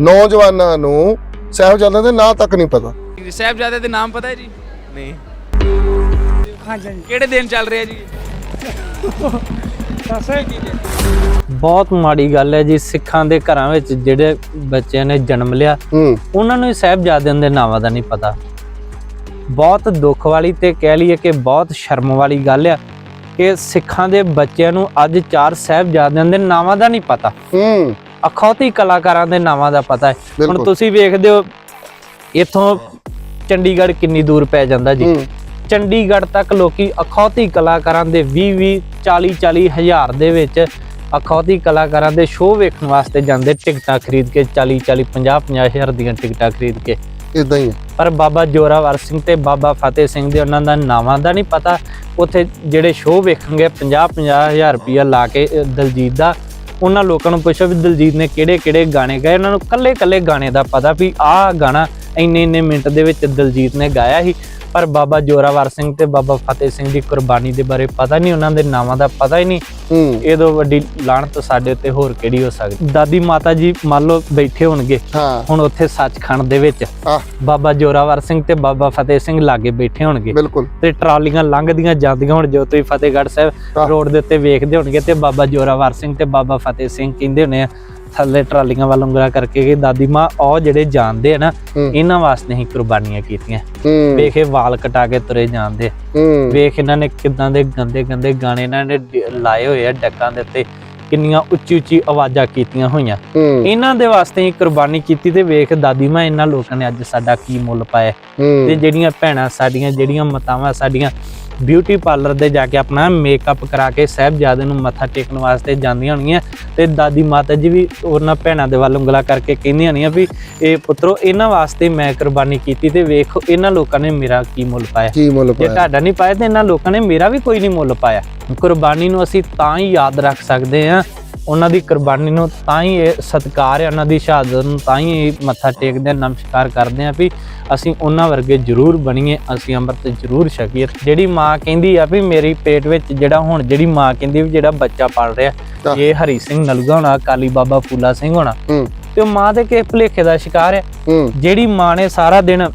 ਨੌਜਵਾਨਾਂ ਨੂੰ ਸਾਹਿਬਜ਼ਾਦਿਆਂ ਦੇ ਨਾਂ ਤੱਕ ਨਹੀਂ ਪਤਾ। ਜੀ ਸਾਹਿਬਜ਼ਾਦੇ ਦੇ ਨਾਮ ਪਤਾ ਹੈ ਜੀ? ਨਹੀਂ। ਹਾਂਜੀ ਹਾਂਜੀ। ਕਿਹੜੇ ਦਿਨ ਚੱਲ ਰਿਹਾ ਜੀ? ਦੱਸ ਬਹੁਤ ਮਾੜੀ ਗੱਲ ਹੈ ਜੀ ਸਿੱਖਾਂ ਦੇ ਘਰਾਂ ਵਿੱਚ ਜਿਹੜੇ ਬੱਚਿਆਂ ਨੇ ਜਨਮ ਲਿਆ ਹੂੰ। ਉਹਨਾਂ ਨੂੰ ਹੀ ਸਾਹਿਬਜ਼ਾਦਿਆਂ ਦੇ ਨਾਵਾਂ ਦਾ ਨਹੀਂ ਪਤਾ। ਬਹੁਤ ਦੁੱਖ ਵਾਲੀ ਤੇ ਕਹਿ ਲਈਏ ਕਿ ਬਹੁਤ ਸ਼ਰਮ ਵਾਲੀ ਗੱਲ ਆ ਕਿ ਸਿੱਖਾਂ ਦੇ ਬੱਚਿਆਂ ਨੂੰ ਅੱਜ ਚਾਰ ਸਾਹਿਬਜ਼ਾਦਿਆਂ ਦੇ ਨਾਵਾਂ ਦਾ ਨਹੀਂ ਪਤਾ। ਹੂੰ। ਅਖੌਤੀ ਕਲਾਕਾਰਾਂ ਦੇ ਨਾਵਾਂ ਦਾ ਪਤਾ ਹੈ। ਹੁਣ। ਤੁਸੀਂ ਵੇਖਦੇ ਹੋ ਇੱਥੋਂ ਚੰਡੀਗੜ੍ਹ ਕਿੰਨੀ ਦੂਰ ਪੈ ਜਾਂਦਾ ਜੀ। ਚੰਡੀਗੜ੍ਹ ਤੱਕ ਲੋਕੀ ਅਖੌਤੀ ਕਲਾਕਾਰਾਂ ਦੇ 20 20 40 40 ਹਜ਼ਾਰ ਦੇ ਵਿੱਚ ਅਖੌਤੀ ਕਲਾਕਾਰਾਂ ਦੇ ਸ਼ੋਅ ਵੇਖਣ ਵਾਸਤੇ ਜਾਂਦੇ ਟਿਕਟਾਂ ਖਰੀਦ ਕੇ 40 40 50 50 ਹਜ਼ਾਰ ਦੀਆਂ ਟਿਕਟਾਂ ਖਰੀਦ ਕੇ। ਇਦਾਂ ਹੀ ਹੈ। ਪਰ ਬਾਬਾ ਜੋਰਾਵਰ ਸਿੰਘ ਤੇ ਬਾਬਾ ਫਤਿਹ ਸਿੰਘ ਦੇ ਉਹਨਾਂ ਦਾ ਨਾਵਾਂ ਦਾ ਨਹੀਂ ਪਤਾ। ਉੱਥੇ ਜਿਹੜੇ ਸ਼ੋਅ ਵੇਖਣਗੇ 50 50 ਹਜ਼ਾਰ ਰੁਪਇਆ ਲਾ ਕੇ ਦਲਜੀਤ ਦਾ ਉਹਨਾਂ ਲੋਕਾਂ ਨੂੰ ਪੁੱਛੋ ਵੀ ਦਲਜੀਤ ਨੇ ਕਿਹੜੇ ਕਿਹੜੇ ਗਾਣੇ ਗਾਏ? ਉਹਨਾਂ ਨੂੰ ਕੱਲੇ ਕੱਲੇ ਗਾਣੇ ਦਾ ਪਤਾ ਵੀ ਆਹ ਗਾਣਾ ਇੰਨੇ ਇੰਨੇ ਮਿੰਟ ਦੇ ਵਿੱਚ ਦਲਜੀਤ ਨੇ ਗਾਇਆ ਸੀ। ਪਰ ਬਾਬਾ ਜੋਰਾਵਰ ਸਿੰਘ ਤੇ ਬਾਬਾ ਫਤਿਹ ਸਿੰਘ ਦੀ ਕੁਰਬਾਨੀ ਦੇ ਬਾਰੇ ਪਤਾ ਨਹੀਂ ਉਹਨਾਂ ਦੇ ਨਾਵਾਂ ਦਾ ਪਤਾ ਹੀ ਨਹੀਂ। ਇਹ ਤੋਂ ਵੱਡੀ ਲਾਹਣਤ ਸਾਡੇ ਉੱਤੇ ਹੋਰ ਕਿਹੜੀ ਹੋ ਸਕਦੀ? ਦਾਦੀ ਮਾਤਾ ਜੀ ਮੰਨ ਲਓ ਬੈਠੇ ਹੋਣਗੇ। ਹੁਣ ਉੱਥੇ ਸੱਚਖੰਡ ਦੇ ਵਿੱਚ ਬਾਬਾ ਜੋਰਾਵਰ ਸਿੰਘ ਤੇ ਬਾਬਾ ਫਤਿਹ ਸਿੰਘ ਲਾਗੇ ਬੈਠੇ ਹੋਣਗੇ। ਬਿਲਕੁਲ। ਤੇ ਟਰਾਲੀਆਂ ਲੰਘਦੀਆਂ ਜਾਂਦੀਆਂ ਹੁਣ ਜੋ ਤੁਸੀਂ ਫਤਿਹਗੜ੍ਹ ਸਾਹਿਬ। ਰੋਡ ਦੇ ਉੱਤੇ ਵੇਖਦੇ ਹੋਣਗੇ ਤੇ ਬਾਬਾ ਜੋਰਾਵਰ ਸਿੰਘ ਤੇ ਬਾਬਾ ਫਤਿਹ ਸਿੰਘ ਕਹਿੰਦੇ ਹੋਣੇ ਆ ਥੱਲੇ ਟਰਾਲੀਆਂ ਵੱਲ ਉਂਗਲਾਂ ਕਰਕੇ ਕਿ ਦਾਦੀ ਮਾਂ ਉਹ ਜਿਹੜੇ ਜਾਣਦੇ ਆ ਨਾ। ਇਹਨਾਂ ਵਾਸਤੇ ਹੀ ਕੁਰਬਾਨੀਆਂ ਕੀਤੀਆਂ। ਵੇਖੇ ਵਾਲ ਕਟਾ ਕੇ ਤੁਰੇ ਜਾਂਦੇ ਵੇਖ ਇਹਨਾਂ ਨੇ ਕਿਦਾਂ ਦੇ ਗੰਦੇ ਗੰਦੇ ਗਾਣੇ ਇਹਨਾਂ ਨੇ ਲਾਏ ਹੋਏ ਆ ਡੱਕਾਂ ਦੇ ਉੱਤੇ ਕਿੰਨੀਆਂ ਉੱਚੀ ਉੱਚੀ ਆਵਾਜ਼ਾਂ ਕੀਤੀਆਂ ਹੋਈਆਂ। ਇਹਨਾਂ ਦੇ ਵਾਸਤੇ ਹੀ ਕੁਰਬਾਨੀ ਕੀਤੀ ਤੇ ਵੇਖ ਦਾਦੀ ਮਾਂ ਇਹਨਾਂ ਲੋਕਾਂ ਨੇ ਅੱਜ ਸਾਡਾ ਕੀ ਮੁੱਲ ਪਾਇਆ। ਤੇ ਜਿਹੜੀਆਂ ਭੈਣਾਂ ਸਾਡੀਆਂ ਜਿਹੜੀਆਂ ਮਾਤਾਵਾਂ ਸਾਡੀਆਂ ਬਿਊਟੀ ਪਾਰਲਰ ਦੇ ਜਾ ਕੇ ਆਪਣਾ ਮੇਕਅਪ ਕਰਾ ਕੇ ਸਾਹਿਬਜ਼ਾਦੇ ਨੂੰ ਮੱਥਾ ਟੇਕਣ ਵਾਸਤੇ ਜਾਂਦੀਆਂ ਹੋਣਗੀਆਂ ਤੇ ਦਾਦੀ ਮਾਤਾ ਜੀ ਵੀ ਉਹਨਾਂ ਭੈਣਾਂ ਦੇ ਵੱਲ ਉਂਗਲਾ ਕਰਕੇ ਕਹਿੰਦੀਆਂ ਹੋਣੀਆਂ ਵੀ ਇਹ ਪੁੱਤਰੋ ਇਹਨਾਂ ਵਾਸਤੇ ਮੈਂ ਕੁਰਬਾਨੀ ਕੀਤੀ ਤੇ ਵੇਖੋ ਇਹਨਾਂ ਲੋਕਾਂ ਨੇ ਮੇਰਾ ਕੀ ਮੁੱਲ ਪਾਇਆ। ਕੀ ਮੁੱਲ ਜੇ ਪਾਇਆ? ਤੁਹਾਡਾ ਨਹੀਂ ਪਾਇਆ ਤੇ ਇਹਨਾਂ ਲੋਕਾਂ ਨੇ ਮੇਰਾ ਵੀ ਕੋਈ ਨਹੀਂ ਮੁੱਲ ਪਾਇਆ। ਕੁਰਬਾਨੀ ਨੂੰ ਅਸੀਂ ਤਾਂ ਹੀ ਯਾਦ ਰੱਖ ਸਕਦੇ ਹਾਂ ਉਹਨਾਂ ਦੀ ਕੁਰਬਾਨੀ ਨੂੰ ਤਾਂ ਹੀ ਇਹ ਸਤਿਕਾਰ ਹੈ ਉਹਨਾਂ ਦੀ ਸ਼ਹਾਦਤ ਨੂੰ ਤਾਂ ਹੀ ਇਹ ਮੱਥਾ ਟੇਕਦੇ ਹਾਂ ਨਮਸਕਾਰ ਕਰਦੇ ਹਾਂ ਵੀ ਅਸੀਂ ਉਹਨਾਂ ਵਰਗੇ ਜ਼ਰੂਰ ਬਣੀਏ ਅਸੀਂ ਅੰਮ੍ਰਿਤ ਜ਼ਰੂਰ ਛਕੀਏ। ਜਿਹੜੀ ਮਾਂ ਕਹਿੰਦੀ ਆ ਵੀ ਮੇਰੀ ਪੇਟ ਵਿੱਚ ਜਿਹੜਾ ਹੁਣ ਜਿਹੜੀ ਮਾਂ ਕਹਿੰਦੀ ਵੀ ਜਿਹੜਾ ਬੱਚਾ ਪਲ ਰਿਹਾ। ਇਹ ਹਰੀ ਸਿੰਘ ਨਲੂਗਾ ਹੋਣਾ ਕਾਲੀ ਬਾਬਾ ਫੂਲਾ ਸਿੰਘ ਹੋਣਾ ਤੇ ਉਹ ਮਾਂ ਦੇ ਕਿਸ ਭੁਲੇਖੇ ਦਾ ਸ਼ਿਕਾਰ ਹੂੰ। ਜਿਹੜੀ ਮਾਂ ਨੇ ਸਾਰਾ ਦਿਨ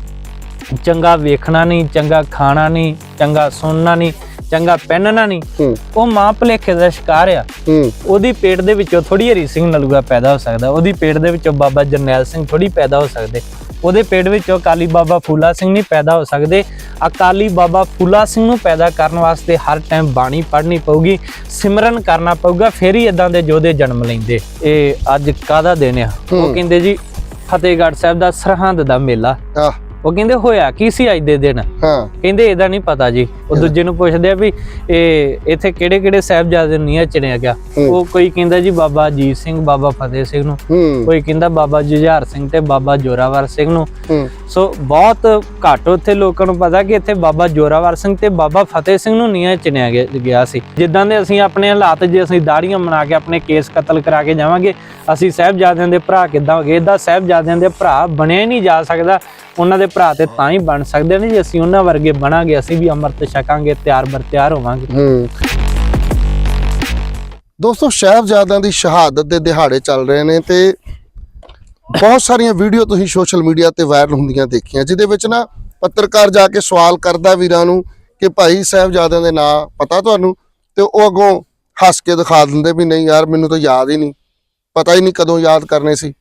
ਚੰਗਾ ਵੇਖਣਾ ਨਹੀਂ ਚੰਗਾ ਖਾਣਾ ਨਹੀਂ ਚੰਗਾ ਸੁਣਨਾ ਨਹੀਂ ਚੰਗਾ ਪਹਿਨਣਾ ਨਹੀਂ ਉਹ ਮਾਂ ਭੁਲੇਖੇ ਦਾ ਸ਼ਿਕਾਰ ਆ। ਉਹਦੀ ਪੇਟ ਦੇ ਵਿੱਚੋਂ ਥੋੜੀ ਹਰੀ ਸਿੰਘ ਨਲੂਆ ਪੈਦਾ ਹੋ ਸਕਦਾ। ਉਹਦੀ ਪੇਟ ਦੇ ਵਿੱਚੋਂ ਬਾਬਾ ਜਰਨੈਲ ਸਿੰਘ ਥੋੜੀ ਪੈਦਾ ਹੋ ਸਕਦੇ। ਉਹਦੇ ਪੇਟ ਵਿੱਚੋਂ ਕਾਲੀ ਬਾਬਾ ਫੂਲਾ ਸਿੰਘ ਨਹੀਂ ਪੈਦਾ ਹੋ ਸਕਦੇ। ਅਕਾਲੀ ਬਾਬਾ ਫੂਲਾ ਸਿੰਘ ਨੂੰ ਪੈਦਾ ਕਰਨ ਵਾਸਤੇ ਹਰ ਟਾਈਮ ਬਾਣੀ ਪੜ੍ਹਨੀ ਪਊਗੀ ਸਿਮਰਨ ਕਰਨਾ ਪਊਗਾ ਫਿਰ ਹੀ ਇਦਾਂ ਦੇ ਯੋਧੇ ਜਨਮ ਲੈਂਦੇ। ਇਹ ਅੱਜ ਕਾਹਦਾ ਦਿਨ ਆ? ਉਹ। ਕਹਿੰਦੇ ਜੀ ਫਤਿਹਗੜ੍ਹ ਸਾਹਿਬ ਦਾ ਸਰਹੰਦ ਦਾ ਮੇਲਾ। ਆ ਉਹ ਕਹਿੰਦੇ ਹੋਇਆ ਕੀ ਸੀ ਅੱਜ ਦੇ ਦਿਨ? ਹਾਂ। ਕਹਿੰਦੇ ਇਹਦਾ ਨਹੀਂ ਪਤਾ ਜੀ। ਉਹ ਦੂਜੇ ਨੂੰ ਪੁੱਛਦੇ ਆ ਵੀ ਇਹ ਇੱਥੇ ਕਿਹੜੇ ਕਿਹੜੇ ਸਾਹਿਬਜ਼ਾਦੇ ਨਹੀਂ ਚਿਣਿਆ ਗਿਆ। ਉਹ ਕੋਈ ਕਹਿੰਦਾ ਜੀ ਬਾਬਾ ਅਜੀਤ ਸਿੰਘ ਬਾਬਾ ਫਤਿਹ ਸਿੰਘ ਨੂੰ। ਕੋਈ ਕਹਿੰਦਾ ਬਾਬਾ ਜੁਝਾਰ ਸਿੰਘ ਤੇ ਬਾਬਾ ਜੋਰਾਵਰ ਸਿੰਘ ਨੂੰ। ਸੋ ਬਹੁਤ ਘੱਟ ਉੱਥੇ ਲੋਕਾਂ ਨੂੰ ਪਤਾ ਕਿ ਇੱਥੇ ਬਾਬਾ ਜੋਰਾਵਰ ਸਿੰਘ ਤੇ ਬਾਬਾ ਫਤਿਹ ਸਿੰਘ ਨੂੰ ਨਹੀਂ ਚਿਣਿਆ ਗਿਆ- ਸੀ ਜਿੱਦਾਂ ਦੇ ਅਸੀਂ ਆਪਣੇ ਹਾਲਾਤ ਜੇ ਅਸੀਂ ਦਾੜੀਆਂ ਬਣਾ ਕੇ ਆਪਣੇ ਕੇਸ ਕਤਲ ਕਰਾ ਕੇ ਜਾਵਾਂਗੇ ਅਸੀਂ ਸਾਹਿਬਜ਼ਾਦਿਆਂ ਦੇ ਭਰਾ ਕਿੱਦਾਂ ਹੋ ਗਏ? ਇਹਦਾ ਸਾਹਿਬਜ਼ਾਦਿਆਂ ਦੇ ਭਰਾ ਬਣਿਆ ਨਹੀਂ ਜਾ ਸਕਦਾ। ਉਹਨਾਂ ਦੇ ਭਰਾ ਤੇ ਤਾਂ ਹੀ ਬਣ ਸਕਦੇ ਨੇ, ਜੇ ਅਸੀਂ ਉਹਨਾਂ ਵਰਗੇ ਬਣਾਂਗੇ, ਅਸੀਂ ਵੀ ਅੰਮ੍ਰਿਤ ਛਕਾਂਗੇ, ਤਿਆਰ ਬਰ ਤਿਆਰ ਹੋਵਾਂਗੇ। ਦੋਸਤੋ, ਸਾਹਿਬਜ਼ਾਦਿਆਂ ਦੀ ਸ਼ਹਾਦਤ ਦੇ ਦਿਹਾੜੇ ਚੱਲ ਰਹੇ ਨੇ ਤੇ ਬਹੁਤ ਸਾਰੀਆਂ ਵੀਡੀਓ ਤੁਸੀਂ ਸੋਸ਼ਲ ਮੀਡੀਆ ਤੇ ਵਾਇਰਲ ਹੁੰਦੀਆਂ ਦੇਖੀਆਂ, ਜਿਹਦੇ ਵਿੱਚ ਨਾ ਪੱਤਰਕਾਰ ਜਾ ਕੇ ਸਵਾਲ ਕਰਦਾ ਵੀਰਾਂ ਨੂੰ ਕਿ ਭਾਈ ਸਾਹਿਬਜ਼ਾਦਿਆਂ ਦੇ ਨਾਂ ਪਤਾ ਤੁਹਾਨੂੰ? ਤੇ ਉਹ ਅੱਗੋਂ ਹੱਸ ਕੇ ਦਿਖਾ ਦਿੰਦੇ ਵੀ ਨਹੀਂ ਯਾਰ, ਮੈਨੂੰ ਤਾਂ ਯਾਦ ਹੀ ਨਹੀਂ, ਪਤਾ ਹੀ ਨਹੀਂ ਕਦੋਂ ਯਾਦ ਕਰਨੇ ਸੀ।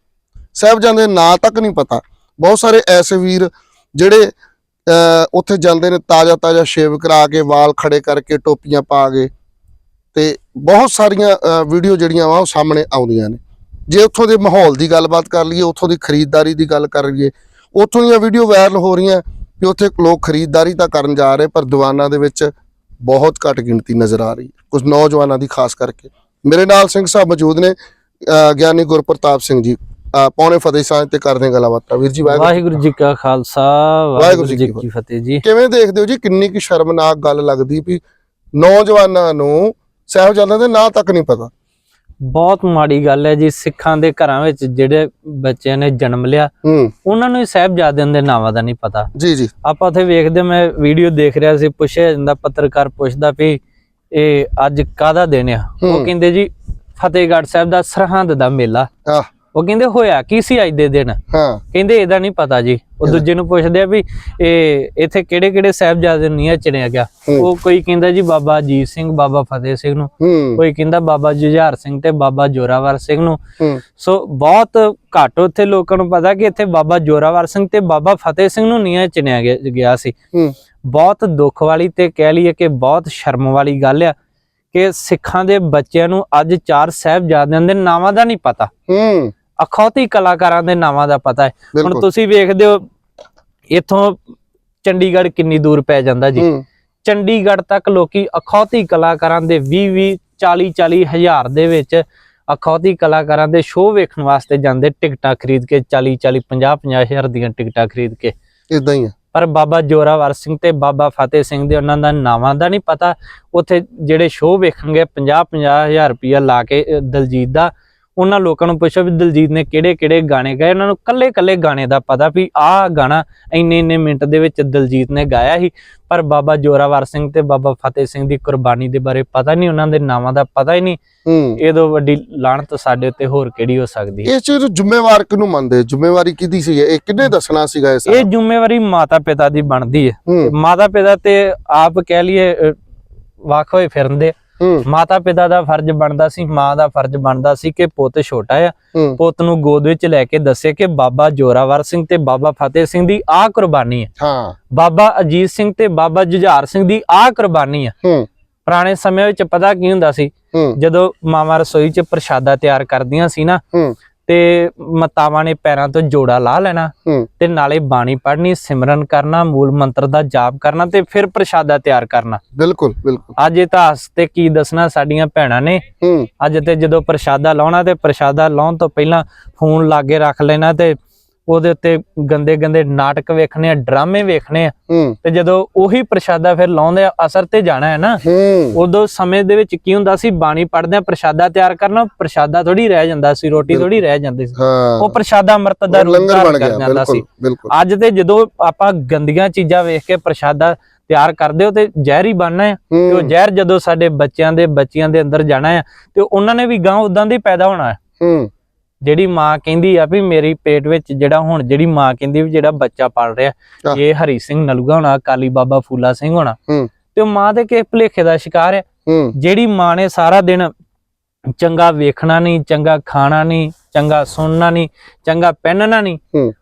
ਸਾਹਿਬਜ਼ਾਦਿਆਂ ਦੇ ਨਾਂ ਤੱਕ ਨਹੀਂ ਪਤਾ। ਬਹੁਤ ਸਾਰੇ ਐਸੇ ਵੀਰ ਜਿਹੜੇ ਉੱਥੇ ਜਾਂਦੇ ਨੇ, ਤਾਜ਼ਾ ਤਾਜ਼ਾ ਸ਼ੇਵ ਕਰਾ ਕੇ, ਵਾਲ ਖੜੇ ਕਰਕੇ, ਟੋਪੀਆਂ ਪਾ ਕੇ, ਤੇ ਬਹੁਤ ਸਾਰੀਆਂ ਵੀਡੀਓ ਜਿਹੜੀਆਂ ਵਾ ਉਹ ਸਾਹਮਣੇ ਆਉਂਦੀਆਂ ਨੇ। ਜੇ ਉੱਥੋਂ ਦੇ ਮਾਹੌਲ ਦੀ ਗੱਲਬਾਤ ਕਰ ਲਈਏ, ਉੱਥੋਂ ਦੀ ਖਰੀਦਦਾਰੀ ਦੀ ਗੱਲ ਕਰ ਲਈਏ, ਉੱਥੋਂ ਦੀਆਂ ਵੀਡੀਓ ਵਾਇਰਲ ਹੋ ਰਹੀਆਂ ਕਿ ਉੱਥੇ ਲੋਕ ਖਰੀਦਦਾਰੀ ਤਾਂ ਕਰਨ ਜਾ ਰਹੇ, ਪਰ ਦੁਕਾਨਾਂ ਦੇ ਵਿੱਚ ਬਹੁਤ ਘੱਟ ਗਿਣਤੀ ਨਜ਼ਰ ਆ ਰਹੀ ਹੈ। ਕੁਝ ਨੌਜਵਾਨਾਂ ਦੀ ਖਾਸ ਕਰਕੇ। ਮੇਰੇ ਨਾਲ ਸਿੰਘ ਸਾਹਿਬ ਮੌਜੂਦ ਨੇ ਗਿਆਨੀ ਗੁਰਪ੍ਰਤਾਪ ਸਿੰਘ ਜੀ। ਪੌਣੇ ਫਤਿਹ ਸਾਂਝ ਤੇ ਕਰਦੇ ਗੱਲਬਾਤ। ਵੀਰ ਜੀ ਵਾਹਿਗੁਰੂ ਜੀ ਕਾ ਖਾਲਸਾ ਵਾਹਿਗੁਰੂ ਜੀ ਕੀ ਫਤਿਹ। ਜੀ। ਕਿਵੇਂ ਦੇਖਦੇ ਹੋ ਜੀ ਕਿੰਨੀ ਕੁ ਸ਼ਰਮਨਾਕ ਗੱਲ ਲੱਗਦੀ ਵੀ ਨੌਜਵਾਨਾਂ ਨੂੰ ਸਾਹਿਬਜ਼ਾਦਿਆਂ ਦੇ ਨਾਂ ਤੱਕ ਨਹੀਂ ਪਤਾ? ਬਹੁਤ ਮਾੜੀ ਗੱਲ ਹੈ ਜੀ ਸਿੱਖਾਂ ਦੇ ਘਰਾਂ ਵਿੱਚ ਜਿਹੜੇ ਬੱਚਿਆਂ ਨੇ ਜਨਮ ਲਿਆ ਉਹਨਾਂ ਨੂੰ ਸਾਹਿਬਜ਼ਾਦਿਆਂ ਦੇ ਨਾਵਾਂ ਦਾ ਨਹੀਂ ਪਤਾ। ਜੀ ਜੀ। ਆਪਾਂ ਉੱਥੇ ਵੇਖਦੇ ਮੈਂ ਵੀਡੀਓ ਦੇਖ ਰਿਹਾ ਸੀ ਪੁੱਛਿਆ ਜਾਂਦਾ ਪੱਤਰਕਾਰ ਪੁੱਛਦਾ ਵੀ ਇਹ ਅੱਜ ਕਾਹਦਾ ਦਿਨ ਆ? ਉਹ। ਕਹਿੰਦੇ ਜੀ ਫਤਿਹਗੜ੍ਹ ਸਾਹਿਬ ਦਾ ਸਰਹੰਦ ਦਾ ਮੇਲਾ। ਆਹ। ਉਹ ਕਹਿੰਦੇ ਹੋਇਆ ਕੀ ਸੀ ਅੱਜ ਦੇ ਦਿਨ? ਹਾਂ। ਕਹਿੰਦੇ ਇਹਦਾ ਨਹੀਂ ਪਤਾ ਜੀ। ਉਹ ਦੂਜੇ ਨੂੰ ਪੁੱਛਦੇ ਆ ਵੀ ਇਹ ਇੱਥੇ ਕਿਹੜੇ ਕਿਹੜੇ ਸਾਹਿਬਜ਼ਾਦੇ ਨਹੀਂ ਚਿਣਿਆ ਗਿਆ। ਉਹ ਕੋਈ ਕਹਿੰਦਾ ਜੀ ਬਾਬਾ ਅਜੀਤ ਸਿੰਘ ਬਾਬਾ ਫਤਿਹ ਸਿੰਘ ਨੂੰ। ਕੋਈ ਕਹਿੰਦਾ ਬਾਬਾ ਜੁਝਾਰ ਸਿੰਘ ਤੇ ਬਾਬਾ ਜੋਰਾਵਰ ਸਿੰਘ ਨੂੰ। ਸੋ ਬਹੁਤ ਘੱਟ ਉੱਥੇ ਲੋਕਾਂ ਨੂੰ ਪਤਾ ਕਿ ਇੱਥੇ ਬਾਬਾ ਜੋਰਾਵਰ ਸਿੰਘ ਤੇ ਬਾਬਾ ਫਤਿਹ ਸਿੰਘ ਨੂੰ ਨਹੀਂ ਚਿਣਿਆ ਗਿਆ- ਸੀ। ਬਹੁਤ ਦੁੱਖ ਵਾਲੀ ਤੇ ਕਹਿ ਲਈਏ ਕਿ ਬਹੁਤ ਸ਼ਰਮ ਵਾਲੀ ਗੱਲ ਆ ਕਿ ਸਿੱਖਾਂ ਦੇ ਬੱਚਿਆਂ ਨੂੰ ਅੱਜ ਚਾਰ ਸਾਹਿਬਜ਼ਾਦਿਆਂ ਦੇ ਨਾਵਾਂ ਦਾ ਨਹੀਂ ਪਤਾ। ਹੂੰ। ਅਖੌਤੀ ਕਲਾਕਾਰਾਂ ਦੇ ਨਾਵਾਂ ਦਾ ਪਤਾ ਹੈ। ਹੁਣ ਤੁਸੀਂ ਵੇਖਦੇ ਹੋ ਇੱਥੋਂ ਚੰਡੀਗੜ੍ਹ ਕਿੰਨੀ ਦੂਰ ਪੈ ਜਾਂਦਾ ਜੀ। ਚੰਡੀਗੜ੍ਹ ਤੱਕ ਲੋਕੀ ਅਖੌਤੀ ਕਲਾਕਾਰਾਂ ਦੇ 20 20 40 40 ਹਜ਼ਾਰ ਦੇ ਵਿੱਚ ਅਖੌਤੀ ਕਲਾਕਾਰਾਂ ਦੇ ਸ਼ੋਅ ਵੇਖਣ ਵਾਸਤੇ ਜਾਂਦੇ ਟਿਕਟਾਂ ਖਰੀਦ ਕੇ 40 40 50 50 ਹਜ਼ਾਰ ਦੀਆਂ ਟਿਕਟਾਂ ਖਰੀਦ ਕੇ। ਇਦਾਂ ਹੀ ਆ। ਪਰ ਬਾਬਾ ਜੋਰਾਵਰ ਸਿੰਘ ਤੇ ਬਾਬਾ ਫਤਿਹ ਸਿੰਘ ਦੇ ਉਹਨਾਂ ਦਾ ਨਾਵਾਂ ਦਾ ਨਹੀਂ ਪਤਾ। ਉੱਥੇ ਜਿਹੜੇ ਸ਼ੋਅ ਵੇਖਣਗੇ 50 50 ਹਜ਼ਾਰ ਰੁਪਇਆ ਲਾ ਕੇ ਦਲਜੀਤ ਦਾ ਉਹਨਾਂ ਲੋਕਾਂ ਨੂੰ ਪੁੱਛੋ ਵੀ ਦਲਜੀਤ ਨੇ ਕਿਹੜੇ ਕਿਹੜੇ ਗਾਣੇ ਗਾਏ? ਉਹਨਾਂ ਨੂੰ ਕੱਲੇ ਕੱਲੇ ਗਾਣੇ ਦਾ ਪਤਾ ਵੀ ਆਹ ਗਾਣਾ ਇੰਨੇ ਇੰਨੇ ਮਿੰਟ ਦੇ ਵਿੱਚ ਦਲਜੀਤ ਨੇ ਗਾਇਆ ਸੀ। ਪਰ ਬਾਬਾ ਜੋਰਾਵਰ ਸਿੰਘ ਤੇ ਬਾਬਾ ਫਤਿਹ ਸਿੰਘ ਦੀ ਕੁਰਬਾਨੀ ਦੇ ਬਾਰੇ ਪਤਾ ਨਹੀਂ ਉਹਨਾਂ ਦੇ ਨਾਵਾਂ ਦਾ ਪਤਾ ਹੀ ਨਹੀਂ। ਇਹ ਤੋਂ ਵੱਡੀ ਲਾਹਣਤ ਸਾਡੇ ਉੱਤੇ ਹੋਰ ਕਿਹੜੀ ਹੋ ਸਕਦੀ ਹੈ? ਇਸ ਚੀਜ਼ ਜ਼ਿੰਮੇਵਾਰ ਕਿਹਨੂੰ ਮੰਨਦੇ ਜ਼ਿੰਮੇਵਾਰੀ ਕਿਹਦੀ ਸੀ? ਇਹ ਕਿੰਨੇ ਦੱਸਣਾ ਸੀਗਾ ਇਹ ਇਹ ਜ਼ਿੰਮੇਵਾਰੀ ਮਾਤਾ ਪਿਤਾ ਦੀ ਬਣਦੀ ਹੈ। ਮਾਤਾ ਪਿਤਾ ਤੇ ਆਪ ਕਹਿ ਲਈਏ ਵੱਖ ਹੋਏ ਫਿਰਨਦੇ ਮਾਤਾ ਪਿਤਾ ਦਾ ਫਰਜ਼ ਬਣਦਾ ਸੀ ਮਾਂ ਦਾ ਫਰਜ਼ ਬਣਦਾ ਸੀ ਕਿ ਪੁੱਤ ਛੋਟਾ ਆ। ਪੁੱਤ ਨੂੰ ਗੋਦ ਵਿੱਚ ਲੈ ਕੇ ਦੱਸੇ ਕਿ ਬਾਬਾ ਜੋਰਾਵਰ ਸਿੰਘ ਤੇ ਬਾਬਾ ਫਤਿਹ ਸਿੰਘ ਦੀ ਆਹ ਕੁਰਬਾਨੀ ਹੈ ਹਾਂ। ਬਾਬਾ ਅਜੀਤ ਸਿੰਘ ਤੇ ਬਾਬਾ ਜੁਝਾਰ ਸਿੰਘ ਦੀ ਆਹ ਕੁਰਬਾਨੀ ਹੈ ਹੂੰ। ਪੁਰਾਣੇ ਸਮੇਂ ਵਿੱਚ ਪਤਾ ਕੀ ਹੁੰਦਾ ਸੀ? ਜਦੋਂ ਮਾਵਾਂ ਰਸੋਈ 'ਚ ਪ੍ਰਸ਼ਾਦਾ ਤਿਆਰ ਕਰਦੀਆਂ ਸੀ ਨਾ ਹੂੰ। ਤੇ ਮਤਾਵਾਂ ਨੇ ਪੈਰਾਂ ਤੋਂ ਜੋੜਾ ਲਾ ਲੈਣਾ ਤੇ ਨਾਲੇ ਬਾਣੀ ਪੜ੍ਹਨੀ ਸਿਮਰਨ ਕਰਨਾ ਮੂਲ ਮੰਤਰ ਦਾ ਜਾਪ ਕਰਨਾ ਤੇ ਫਿਰ ਪ੍ਰਸ਼ਾਦਾ ਤਿਆਰ ਕਰਨਾ। ਬਿਲਕੁਲ ਬਿਲਕੁਲ। ਅੱਜ ਇਤਿਹਾਸ ਤੇ ਕੀ ਦੱਸਣਾ ਸਾਡੀਆਂ ਭੈਣਾਂ ਨੇ। ਅੱਜ ਤੇ ਜਦੋਂ ਪ੍ਰਸ਼ਾਦਾ ਲਾਉਣਾ ਤੇ ਪ੍ਰਸ਼ਾਦਾ ਲਾਉਣ ਤੋਂ ਪਹਿਲਾਂ ਫੋਨ ਲਾਗੇ ਰੱਖ ਲੈਣਾ ਤੇ ਉਹਦੇ ਉੱਤੇ ਗੰਦੇ ਗੰਦੇ ਨਾਟਕ ਵੇਖਣੇ ਆ ਡਰਾਮੇ ਵੇਖਣੇ ਆ। ਤੇ ਜਦੋਂ ਉਹੀ ਪ੍ਰਸ਼ਾਦਾ ਫਿਰ ਲਾਉਂਦੇ ਆ ਅਸਰ ਤੇ ਜਾਣਾ ਹੈ ਨਾ। ਉਦੋਂ ਸਮੇਂ ਦੇ ਵਿੱਚ ਕੀ ਹੁੰਦਾ ਸੀ ਬਾਣੀ ਪੜ੍ਹਦੇ ਆ ਪ੍ਰਸ਼ਾਦਾ ਤਿਆਰ ਕਰਨਾ ਪ੍ਰਸ਼ਾਦਾ ਥੋੜੀ ਰਹਿ ਜਾਂਦਾ ਸੀ ਰੋਟੀ ਥੋੜੀ ਰਹਿ ਜਾਂਦੀ ਸੀ। ਉਹ ਪ੍ਰਸ਼ਾਦਾ ਅੰਮ੍ਰਿਤ ਦਾ ਲੰਗਰ ਬਣ ਕਰ ਜਾਂਦਾ ਸੀ। ਅੱਜ ਤੇ ਜਦੋਂ ਆਪਾਂ ਗੰਦੀਆਂ ਚੀਜ਼ਾਂ ਵੇਖ ਕੇ ਪ੍ਰਸ਼ਾਦਾ ਤਿਆਰ ਕਰਦੇ ਹੋ ਤੇ ਜ਼ਹਿਰ ਹੀ ਬਣਨਾ ਹੈ। ਤੇ ਉਹ ਜ਼ਹਿਰ ਜਦੋਂ ਸਾਡੇ ਬੱਚਿਆਂ ਦੇ ਬੱਚਿਆਂ ਦੇ ਅੰਦਰ ਜਾਣਾ ਹੈ ਤੇ ਉਹਨਾਂ ਨੇ ਵੀ ਗਾਂ ਉਦਾਂ ਦੀ ਪੈਦਾ ਹੋਣਾ ਹੈ। ਹੂੰ। ਜਿਹੜੀ ਮਾਂ ਕਹਿੰਦੀ ਆ ਵੀ ਮੇਰੀ ਪੇਟ ਵਿੱਚ ਜਿਹੜਾ ਹੁਣ ਜਿਹੜੀ ਮਾਂ ਕਹਿੰਦੀ ਵੀ ਜਿਹੜਾ ਬੱਚਾ ਪਲ ਰਿਹਾ। ਇਹ ਹਰੀ ਸਿੰਘ ਨਲੂਗਾ ਹੋਣਾ ਕਾਲੀ ਬਾਬਾ ਫੂਲਾ ਸਿੰਘ ਹੋਣਾ। ਤੇ ਉਹ ਮਾਂ ਦੇ ਕਿਸ ਭੁਲੇਖੇ ਦਾ ਸ਼ਿਕਾਰ ਹੈ। ਜਿਹੜੀ ਮਾਂ ਨੇ ਸਾਰਾ ਦਿਨ ਚੰਗਾ ਵੇਖਣਾ ਨਹੀਂ ਚੰਗਾ ਖਾਣਾ ਨਹੀਂ ਚੰਗਾ ਸੁਣਨਾ ਨਹੀਂ ਚੰਗਾ ਪਹਿਨਣਾ ਨਹੀਂ